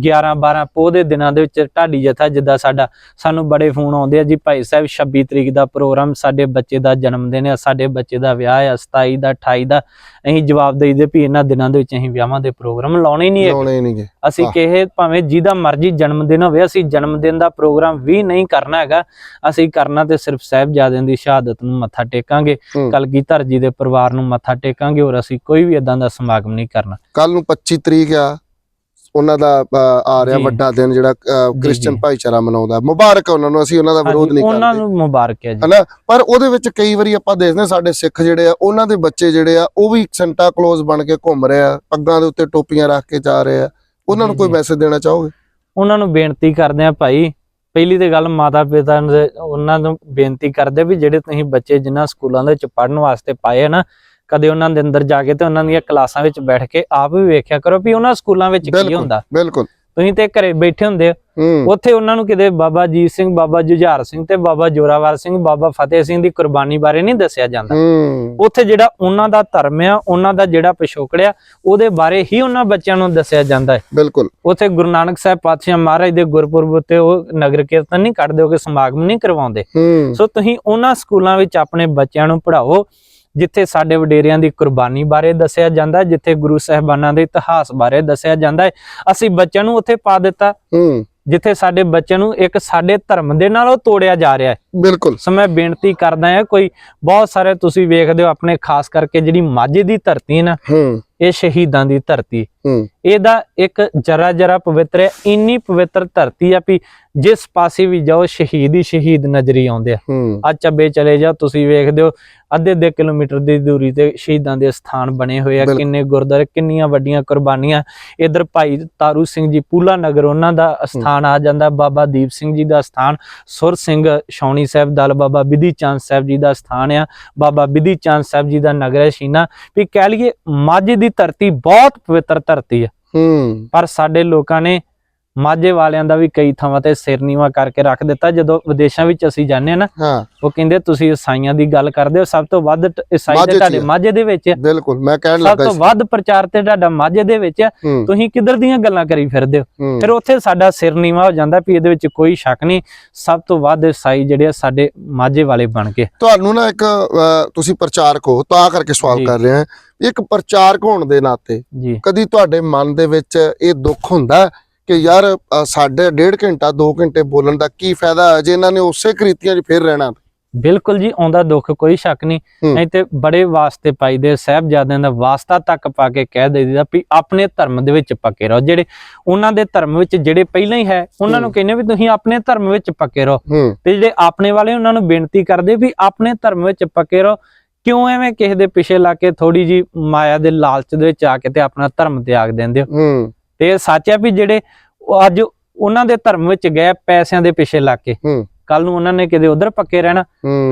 11 12 ਪੋਹ ਦੇ ਦਿਨਾਂ ਦੇ ਵਿੱਚ ਢਾਡੀ ਜਥਾ ਜਿੱਦਾਂ ਸਾਡਾ ਸਾਨੂੰ ਬੜੇ ਫੋਨ ਆਉਂਦੇ ਆ ਜੀ ਭਾਈ ਸਾਹਿਬ 26 ਤਰੀਕ ਦਾ ਪ੍ਰੋਗਰਾਮ ਸਾਡੇ ਬੱਚੇ ਦਾ ਜਨਮ ਦਿਨ ਆ ਸਾਡੇ ਬੱਚੇ ਦਾ ਵਿਆਹ ਆ 27 ਦਾ 28 ਦਾ ਅਸੀਂ ਜਵਾਬ ਦੇਈਦੇ ਵੀ ਇਹਨਾਂ ਦਿਨਾਂ ਦੇ ਵਿੱਚ ਅਸੀਂ ਵਿਆਹਾਂ ਦੇ ਪ੍ਰੋਗਰਾਮ ਲਾਉਣੇ ਨਹੀਂ। ਲਾਉਣੇ ਨਹੀਂਗੇ ਅਸੀਂ। ਕਹੇ ਭਾਵੇਂ ਜਿਹਦਾ ਮਰਜ਼ੀ ਜਨਮ ਦਿਨ ਹੋਵੇ ਅਸੀਂ ਜਨਮ ਦਿਨ ਦਾ ਪ੍ਰੋਗਰਾਮ ਵੀ ਨਹੀਂ ਕਰਨਾ ਹੈਗਾ ਅਸੀਂ ਕਰਨਾ ਤੇ ਸਿਰਫ ਸਾਹਿਬਜ਼ਾਦਿਆਂ ਦੀ ਸ਼ਹਾਦਤ ਨੂੰ ਮੱਥਾ ਟੇਕਾਂਗੇ ਹੂੰ। ਕਲਗੀਧਰ ਜੀ ਦੇ ਪਰਿਵਾਰ ਨੂੰ ਮੱਥਾ ਟੇਕਾਂਗੇ ਔਰ ਅਸੀਂ ਕੋਈ ਵੀ ਇਦਾਂ ਦਾ ਸਮਾਗਮ ਨਹੀਂ ਕਰਨਾ ਕੱਲ ਨੂੰ 25 ਤਰੀਕ ਆ ਉਹਨਾਂ ਦਾ ਆ ਰਿਹਾ। ਵੱਡਾ ਦਿਨ ਜਿਹੜਾ ਕ੍ਰਿਸਚੀਅਨ। ਭਾਈਚਾਰਾ ਮਨਾਉਂਦਾ ਮੁਬਾਰਕ ਉਹਨਾਂ ਨੂੰ ਅਸੀਂ ਉਹਨਾਂ ਦਾ ਵਿਰੋਧ ਨਹੀਂ ਉਹਨਾਂ ਕਰਦੇ ਨੂੰ ਮੁਬਾਰਕ ਹੈ ਜੀ ਹਨਾ ਪਰ ਉਹਦੇ ਵਿੱਚ ਕਈ ਵਾਰੀ ਆਪਾਂ ਦੇਖਦੇ ਸਾਡੇ ਸਿੱਖ ਜਿਹੜੇ ਆ ਉਹਨਾਂ ਦੇ ਬੱਚੇ ਜਿਹੜੇ ਆ ਉਹ ਵੀ ਸੈਂਟਾ ਕਲੋਜ਼ ਬਣ ਕੇ ਘੁੰਮ ਰਹੇ ਆ ਪੱਗਾਂ ਦੇ ਉੱਤੇ ਟੋਪੀਆਂ ਰੱਖ ਕੇ ਜਾ ਰਹੇ ਆ ਉਹਨਾਂ ਨੂੰ ਕੋਈ। ਮੈਸੇਜ ਦੇਣਾ ਚਾਹੋਗੇ ਉਹਨਾਂ ਨੂੰ ਬੇਨਤੀ ਕਰਦੇ ਆ ਭਾਈ ਪਹਿਲੀ ਤੇ ਗੱਲ ਮਾਤਾ ਪਿਤਾ ਉਹਨਾਂ ਨੂੰ ਬੇਨਤੀ ਕਰਦੇ ਵੀ ਜਿਹੜੇ ਤੁਸੀਂ ਬੱਚੇ ਜਿਨ੍ਹਾਂ ਸਕੂਲਾਂ ਦੇ ਵਿੱਚ ਪੜ੍ਹਨ ਵਾਸਤੇ ਪਾਏ ਆ ਨਾ ਕਦੇ ਉਹਨਾਂ ਦੇ ਅੰਦਰ ਜਾ ਕੇ ਤੇ ਉਹਨਾਂ ਦੀਆਂ ਕਲਾਸਾਂ ਵਿੱਚ ਬੈਠ ਕੇ ਆਪ ਵੀ ਵੇਖਿਆ ਕਰੋ ਵੀ ਉਹਨਾਂ ਸਕੂਲਾਂ ਵਿੱਚ ਕੀ। ਹੁੰਦਾ। ਬਿਲਕੁਲ। ਤੁਸੀਂ ਤੇ ਘਰੇ ਬੈਠੇ ਹੁੰਦੇ ਉੱਥੇ ਉਹਨਾਂ ਨੂੰ ਕਿਤੇ ਬਾਬਾ ਜੀਤ ਸਿੰਘ ਬਾਬਾ ਜੁਝਾਰ ਸਿੰਘ ਤੇ ਬਾਬਾ ਜੋਰਾਵਰ ਸਿੰਘ ਬਾਬਾ ਫਤਿਹ ਸਿੰਘ ਦੀ ਕੁਰਬਾਨੀ ਬਾਰੇ ਨਹੀਂ ਦੱਸਿਆ ਜਾਂਦਾ। ਉੱਥੇ ਜਿਹੜਾ ਉਹਨਾਂ ਦਾ ਧਰਮ ਆ ਉਹਨਾਂ ਦਾ ਜਿਹੜਾ ਪਿਛੋਕੜ ਆ ਉਹਦੇ ਬਾਰੇ ਹੀ ਉਹਨਾਂ ਬੱਚਿਆਂ ਨੂੰ ਦੱਸਿਆ ਜਾਂਦਾ ਹੈ। ਬਿਲਕੁਲ। ਉੱਥੇ ਗੁਰੂ ਨਾਨਕ ਸਾਹਿਬ ਪਾਤਸ਼ਾਹ ਮਹਾਰਾਜ ਦੇ ਗੁਰਪੁਰਬ ਉੱਤੇ ਉਹ ਨਗਰ ਕੀਰਤਨ ਨਹੀਂ ਕੱਢਦੇ ਉਹ ਕਿ ਸਮਾਗਮ ਨਹੀਂ ਕਰਵਾਉਂਦੇ। ਸੋ ਤੁਸੀਂ ਉਹਨਾਂ ਸਕੂਲਾਂ ਵਿੱਚ ਆਪਣੇ ਬੱਚਿਆਂ ਨੂੰ ਪੜ੍ਹਾਓ ਜਿੱਥੇ ਸਾਡੇ ਵਡੇਰਿਆਂ ਦੀ ਕੁਰਬਾਨੀ ਬਾਰੇ ਦੱਸਿਆ ਜਾਂਦਾ ਹੈ, ਜਿੱਥੇ ਗੁਰੂ ਸਾਹਿਬਾਨਾਂ ਦੇ ਇਤਿਹਾਸ ਬਾਰੇ ਦੱਸਿਆ ਜਾਂਦਾ ਹੈ। ਅਸੀਂ ਬੱਚਿਆਂ ਨੂੰ ਉੱਥੇ ਪਾ ਦਿੱਤਾ। ਹੂੰ। ਜਿੱਥੇ ਸਾਡੇ ਬੱਚਿਆਂ ਨੂੰ ਇੱਕ ਸਾਡੇ ਧਰਮ ਦੇ ਨਾਲ ਉਹ ਤੋੜਿਆ ਜਾ ਰਿਹਾ ਹੈ। ਬਿਲਕੁਲ। ਸੋ ਮੈਂ ਬੇਨਤੀ ਕਰਦਾ ਹਾਂ ਕੋਈ ਬਹੁਤ ਸਾਰੇ ਤੁਸੀਂ ਵੇਖਦੇ ਹੋ ਆਪਣੇ ਖਾਸ ਕਰਕੇ ਜਿਹੜੀ ਮਾਝੇ ਦੀ ਧਰਤੀ ਹੈ ਨਾ ਹੂੰ। ਇਹ ਸ਼ਹੀਦਾਂ ਦੀ ਧਰਤੀ। ਹੂੰ ਇਹਦਾ ਇੱਕ ਜਰਾ ਜਰਾ ਪਵਿੱਤਰ ਹੈ ਇੰਨੀ ਪਵਿੱਤਰ ਧਰਤੀ ਆ ਵੀ ਜਿਸ ਪਾਸੇ ਵੀ ਜਾਓ ਸ਼ਹੀਦ ਹੀ ਸ਼ਹੀਦ ਨਜ਼ਰੀ ਆਉਂਦੇ ਆ। ਆ ਚੱਬੇ ਚਲੇ ਜਾਓ ਤੁਸੀਂ ਵੇਖਦੇ ਹੋ ਅੱਧੇ ਅੱਧੇ ਕਿਲੋਮੀਟਰ ਦੀ ਦੂਰੀ ਤੇ ਸ਼ਹੀਦਾਂ ਦੇ ਸਥਾਨ ਬਣੇ ਹੋਏ ਆ। ਕਿੰਨੇ ਗੁਰਦੁਆਰੇ ਕਿੰਨੀਆਂ ਵੱਡੀਆਂ ਕੁਰਬਾਨੀਆਂ। ਇਧਰ ਭਾਈ ਤਾਰੂ ਸਿੰਘ ਜੀ ਪੂਲਾ ਨਗਰ ਉਹਨਾਂ ਦਾ ਸਥਾਨ ਆ ਜਾਂਦਾ ਬਾਬਾ ਦੀਪ ਸਿੰਘ ਜੀ ਦਾ ਸਥਾਨ ਸੁਰ ਸਿੰਘ ਸ਼ੌਣੀ ਸਾਹਿਬ ਦਲ ਬਾਬਾ ਬਿਧੀ ਚੰਦ ਸਾਹਿਬ ਜੀ ਦਾ ਸਥਾਨ ਆ ਬਾਬਾ ਬਿਧੀ ਚੰਦ ਸਾਹਿਬ ਜੀ ਦਾ ਨਗਰ ਹੈ ਸ਼ੀਨਾ। ਵੀ ਕਹਿ ਲਈਏ ਮਾਝੇ ਦੀ ਧਰਤੀ ਬਹੁਤ ਪਵਿੱਤਰ ਧਰਤੀ ਹੈ ਹੂੰ। ਪਰ ਸਾਡੇ ਲੋਕਾਂ ਨੇ ਮਾਝੇ ਵਾਲਿਆਂ ਦਾ ਵੀ ਕਈ ਥਾਵਾਂ ਤੇ ਸਿਰ ਨੀਵਾ ਕਰਕੇ ਰੱਖ ਦਿੱਤਾ। ਜਦੋਂ ਵਿਦੇਸ਼ਾਂ ਵਿੱਚ ਅਸੀਂ ਜਾਂਦੇ ਆ ਨਾ ਹਾਂ। ਉਹ ਕਹਿੰਦੇ ਤੁਸੀਂ ਈਸਾਈਆਂ ਦੀ ਗੱਲ ਕਰਦੇ ਹੋ ਸਭ ਤੋਂ ਵੱਧ ਈਸਾਈ ਤੇ ਹੀ ਤੁਹਾਡੇ। ਮਾਝੇ ਦੇ ਵਿੱਚ। ਬਿਲਕੁਲ ਮੈਂ ਕਹਿਣ ਸਭ ਲੱਗਾ ਤੋਂ ਸੀ। ਵੱਧ ਪ੍ਰਚਾਰ ਤੇ ਤੁਹਾਡਾ ਮਾਝੇ ਦੇ ਵਿੱਚ ਤੁਸੀਂ ਕਿੱਧਰ ਦੀਆਂ ਗੱਲਾਂ ਕਰੀ ਫਿਰਦੇ ਹੋ? ਫਿਰ ਉੱਥੇ ਸਾਡਾ ਸਿਰ ਨੀਵਾ ਹੋ ਜਾਂਦਾ ਵੀ ਇਹਦੇ ਵਿੱਚ ਕੋਈ ਸ਼ੱਕ ਨਹੀਂ। ਸਭ ਤੋਂ ਵੱਧ ਈਸਾਈ ਜਿਹੜੇ ਸਾਡੇ ਮਾਝੇ ਵਾਲੇ ਬਣ ਕੇ। ਤੁਹਾਨੂੰ ਨਾ ਇੱਕ ਤੁਸੀਂ ਪ੍ਰਚਾਰਕ ਹੋ ਤਾਂ ਕਰਕੇ ਸਵਾਲ। ਕਰ ਰਹੇ ਇੱਕ ਪ੍ਰਚਾਰਕ ਹੋਣ ਦੇ ਨਾਤੇ ਕਦੀ ਤੁਹਾਡੇ ਮਨ ਦੇ ਵਿੱਚ ਇਹ ਦੁੱਖ ਹੁੰਦਾ? ਕਿ ਯਾਰ ਸਾਡੇ ਡੇਢ ਘੰਟਾ 2 ਘੰਟੇ ਬੋਲਣ ਦਾ ਕੀ ਫਾਇਦਾ ਹੈ? ਜੇ ਇਹਨਾਂ ਨੇ ਉਸੇ ਕ੍ਰਿਤੀਆਂ 'ਚ ਫੇਰ ਰਹਿਣਾ ਬਿਲਕੁਲ ਜੀ ਆਉਂਦਾ ਦੁੱਖ ਕੋਈ ਸ਼ੱਕ ਨਹੀਂ। ਨਹੀਂ ਤੇ ਬੜੇ ਵਾਸਤੇ ਪਾਈਦੇ ਸਾਹਿਬਜ਼ਾਦਿਆਂ ਦਾ ਵਾਸਤਾ ਤੱਕ ਪਾ ਕੇ ਕਹਿ ਦੇਈਦਾ ਵੀ ਆਪਣੇ ਧਰਮ ਦੇ ਵਿੱਚ ਪੱਕੇ ਰਹੋ। ਜਿਹੜੇ ਉਹਨਾਂ ਦੇ ਧਰਮ ਵਿੱਚ ਜਿਹੜੇ ਪਹਿਲਾਂ ਹੀ ਹੈ ਉਹਨਾਂ ਨੂੰ। ਕਹਿੰਦੇ ਵੀ ਤੁਸੀਂ ਆਪਣੇ ਧਰਮ ਵਿੱਚ ਪੱਕੇ ਰਹੋ। ਤੇ ਜਿਹੜੇ ਆਪਣੇ ਵਾਲੇ ਉਹਨਾਂ ਨੂੰ ਬੇਨਤੀ ਕਰਦੇ ਵੀ ਆਪਣੇ ਧਰਮ ਵਿੱਚ ਪੱਕੇ ਰਹੋ। ਕਿਉਂ ਐਵੇਂ ਕਿਸੇ ਦੇ ਪਿੱਛੇ ਲਾ ਕੇ ਥੋੜੀ ਜੀ ਮਾਇਆ ਦੇ ਲਾਲਚ ਦੇ ਵਿੱਚ ਆ ਕੇ ਤੇ ਆਪਣਾ ਧਰਮ ਤਿਆਗ ਦਿੰਦੇ ਹੂੰ। ਤੇ ਇਹ ਸੱਚ ਹੈ ਵੀ ਜਿਹੜੇ ਅੱਜ ਉਹਨਾਂ ਦੇ ਧਰਮ ਵਿੱਚ ਗਏ ਪੈਸਿਆਂ ਦੇ ਪਿੱਛੇ ਲਾ ਕੇ। ਕੱਲ ਨੂੰ ਉਹਨਾਂ ਨੇ ਕਿਤੇ ਉਧਰ ਪੱਕੇ ਰਹਿਣਾ।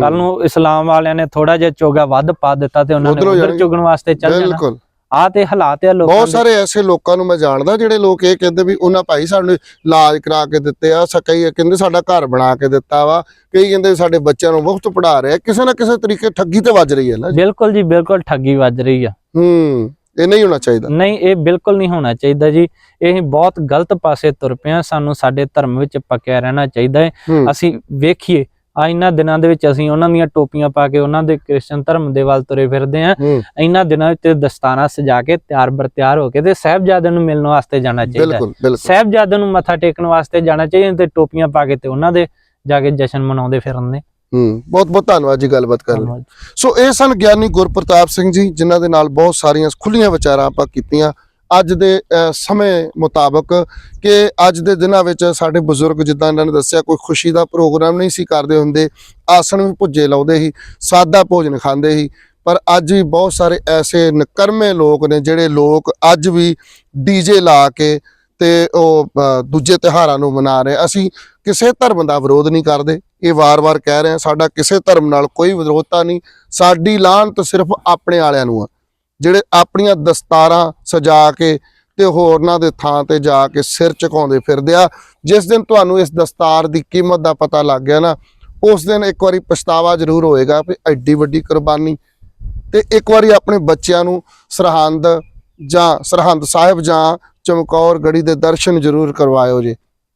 ਕੱਲ ਨੂੰ ਇਸਲਾਮ ਵਾਲਿਆਂ ਨੇ ਥੋੜਾ ਜਿਹਾ ਚੋਗਾ ਵੱਧ ਪਾ ਦਿੱਤਾ ਤੇ ਉਹਨਾਂ ਨੇ ਉੱਧਰੋਂ। ਚੁਗਣ ਵਾਸਤੇ ਚੱਲ ਜਾਣਾ। ਆ ਤੇ ਹਾਲਾਤ ਆ ਲੋਕਾਂ ਬਹੁਤ ਸਾਰੇ ਐਸੇ ਲੋਕਾਂ ਨੂੰ ਮੈਂ ਜਾਣਦਾ ਜਿਹੜੇ ਲੋਕ ਇਹ ਕਹਿੰਦੇ ਵੀ ਉਹਨਾਂ ਭਾਈ ਸਾਨੂੰ ਇਲਾਜ ਕਰਾ ਕੇ ਦਿੱਤੇ ਆ ਕਈ ਕਹਿੰਦੇ ਸਾਡਾ ਘਰ ਬਣਾ ਕੇ ਦਿੱਤਾ ਵਾ ਕਈ ਕਹਿੰਦੇ ਸਾਡੇ ਬੱਚਿਆਂ ਨੂੰ ਮੁਫਤ ਪੜ੍ਹਾ ਰਹੇ ਕਿਸੇ ਨਾ ਕਿਸੇ ਤਰੀਕੇ ਠੱਗੀ ਤੇ ਵੱਜ ਰਹੀ ਹੈ ਨਾ। ਬਿਲਕੁਲ ਜੀ ਬਿਲਕੁਲ ਠੱਗੀ ਵੱਜ ਰਹੀ ਆ। ਹੂੰ। ਇਹ ਨਹੀਂ ਹੋਣਾ ਚਾਹੀਦਾ। ਨਹੀਂ ਇਹ ਬਿਲਕੁਲ ਨਹੀਂ ਹੋਣਾ ਚਾਹੀਦਾ ਜੀ। ਇਹ ਬਹੁਤ ਗਲਤ ਪਾਸੇ ਤੁਰ ਪਿਆ। ਸਾਨੂੰ ਸਾਡੇ ਧਰਮ ਵਿੱਚ ਪੱਕਿਆ ਰਹਿਣਾ ਚਾਹੀਦਾ ਹੈ। ਅਸੀਂ ਵੇਖੀਏ ਆ ਇਹਨਾਂ ਦਿਨਾਂ ਦੇ ਵਿੱਚ ਅਸੀਂ ਉਹਨਾਂ ਦੀਆਂ ਟੋਪੀਆਂ ਪਾ ਕੇ ਉਹਨਾਂ ਦੇ ਕ੍ਰਿਸਚਨ ਧਰਮ ਦੇ ਵੱਲ ਤੁਰੇ ਫਿਰਦੇ ਆ ਇਹਨਾਂ ਦਿਨਾਂ ਵਿੱਚ ਦਸਤਾਨਾ ਸਜਾ ਕੇ ਤਿਆਰ ਬਰ ਤਿਆਰ ਹੋ ਕੇ ਤੇ ਸਾਹਿਬਜ਼ਾਦਿਆਂ ਨੂੰ ਮਿਲਣ ਵਾਸਤੇ ਜਾਣਾ ਚਾਹੀਦਾ। ਸਾਹਿਬਜ਼ਾਦਿਆਂ ਨੂੰ ਮੱਥਾ ਟੇਕਣ ਵਾਸਤੇ ਜਾਣਾ ਚਾਹੀਦਾ ਤੇ ਟੋਪੀਆਂ ਪਾ ਕੇ ਤੇ ਉਹਨਾਂ ਦੇ ਜਾ ਕੇ ਜਸ਼ਨ ਮਨਾਉਂਦੇ ਫਿਰਨਦੇ ਹੂੰ ਬਹੁਤ ਬਹੁਤ ਧੰਨਵਾਦ ਜੀ ਗੱਲਬਾਤ ਕਰਨ ਲਈ। ਸੋ ਇਹ ਸਨ ਗਿਆਨੀ ਗੁਰਪ੍ਰਤਾਪ ਸਿੰਘ ਜੀ ਜਿਨ੍ਹਾਂ ਦੇ ਨਾਲ ਬਹੁਤ ਸਾਰੀਆਂ ਖੁੱਲੀਆਂ ਵਿਚਾਰਾਂ ਆਪਾਂ ਕੀਤੀਆਂ ਅੱਜ ਦੇ ਸਮੇਂ ਮੁਤਾਬਕ ਕਿ ਅੱਜ ਦੇ ਦਿਨਾਂ ਵਿੱਚ ਸਾਡੇ ਬਜ਼ੁਰਗ ਜਿੱਦਾਂ ਇਹਨਾਂ ਨੇ ਦੱਸਿਆ ਕੋਈ ਖੁਸ਼ੀ ਦਾ ਪ੍ਰੋਗਰਾਮ ਨਹੀਂ ਸੀ ਕਰਦੇ ਹੁੰਦੇ ਆਸਣ ਵੀ ਭੁੱਜੇ ਲਾਉਂਦੇ ਸੀ ਸਾਦਾ ਭੋਜਨ ਖਾਂਦੇ ਸੀ ਪਰ ਅੱਜ ਵੀ ਬਹੁਤ ਸਾਰੇ ਐਸੇ ਨਕਰਮੇ ਲੋਕ ਨੇ ਜਿਹੜੇ ਲੋਕ ਅੱਜ ਵੀ ਡੀਜੇ ਲਾ ਕੇ ਤੇ ਉਹ ਦੂਜੇ ਤਿਉਹਾਰਾਂ ਨੂੰ ਮਨਾ ਰਹੇ ਅਸੀਂ ਕਿਸੇ ਧਰਮ ਦਾ ਵਿਰੋਧ ਨਹੀਂ ਕਰਦੇ ਇਹ ਵਾਰ-ਵਾਰ ਕਹਿ ਰਹੇ ਹਾਂ ਸਾਡਾ ਕਿਸੇ ਧਰਮ ਨਾਲ ਕੋਈ ਵਿਰੋਧਤਾ ਨਹੀਂ, ਸਾਡੀ ਲਾਹਨਤ ਸਿਰਫ ਆਪਣੇ ਵਾਲਿਆਂ ਨੂੰ ਆ। ਜਿਹੜੇ ਆਪਣੀਆਂ ਦਸਤਾਰਾਂ ਸਜਾ ਕੇ ਤੇ ਹੋਰਨਾਂ ਦੇ ਥਾਂ ਤੇ ਜਾ ਕੇ ਸਿਰ ਝੁਕਾਉਂਦੇ ਫਿਰਦੇ ਆ, ਜਿਸ ਦਿਨ ਤੁਹਾਨੂੰ ਇਸ ਦਸਤਾਰ ਦੀ ਕੀਮਤ ਦਾ ਪਤਾ ਲੱਗ ਗਿਆ ਨਾ, ਉਸ ਦਿਨ ਇੱਕ ਵਾਰੀ ਪਛਤਾਵਾ ਜ਼ਰੂਰ ਹੋਏਗਾ ਵੀ ਐਡੀ ਵੱਡੀ ਕੁਰਬਾਨੀ। ਤੇ ਇੱਕ ਵਾਰੀ ਆਪਣੇ ਬੱਚਿਆਂ ਨੂੰ ਸਰਹੰਦ ਜਾਂ ਸਰਹੰਦ ਸਾਹਿਬ ਜਾਂ ਚਮਕੌਰ ਗੜੀ ਦੇ ਦਰਸ਼ਨ ਜ਼ਰੂਰ ਕਰਵਾਇਓ ਜੀ,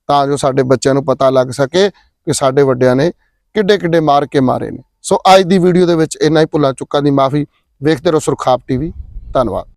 ਤਾਂ ਜੋ ਸਾਡੇ ਬੱਚਿਆਂ ਨੂੰ ਪਤਾ ਲੱਗ ਸਕੇ ਕਿ ਸਾਡੇ ਵੱਡਿਆਂ ਨੇ ਕਿੱਡੇ ਕਿੱਡੇ ਮਾਰ ਕੇ ਮਾਰੇ ਨੇ। ਸੋ ਅੱਜ ਦੀ ਵੀਡੀਓ ਦੇ ਵਿੱਚ ਇੰਨਾ ਹੀ ਭੁੱਲਾਂ ਚੁੱਕਾਂ ਦੀ ਮਾਫੀ। ਵੇਖਦੇ ਰਹੋ ਸੁਰਖਾਪ ਟੀਵੀ। ਧੰਨਵਾਦ।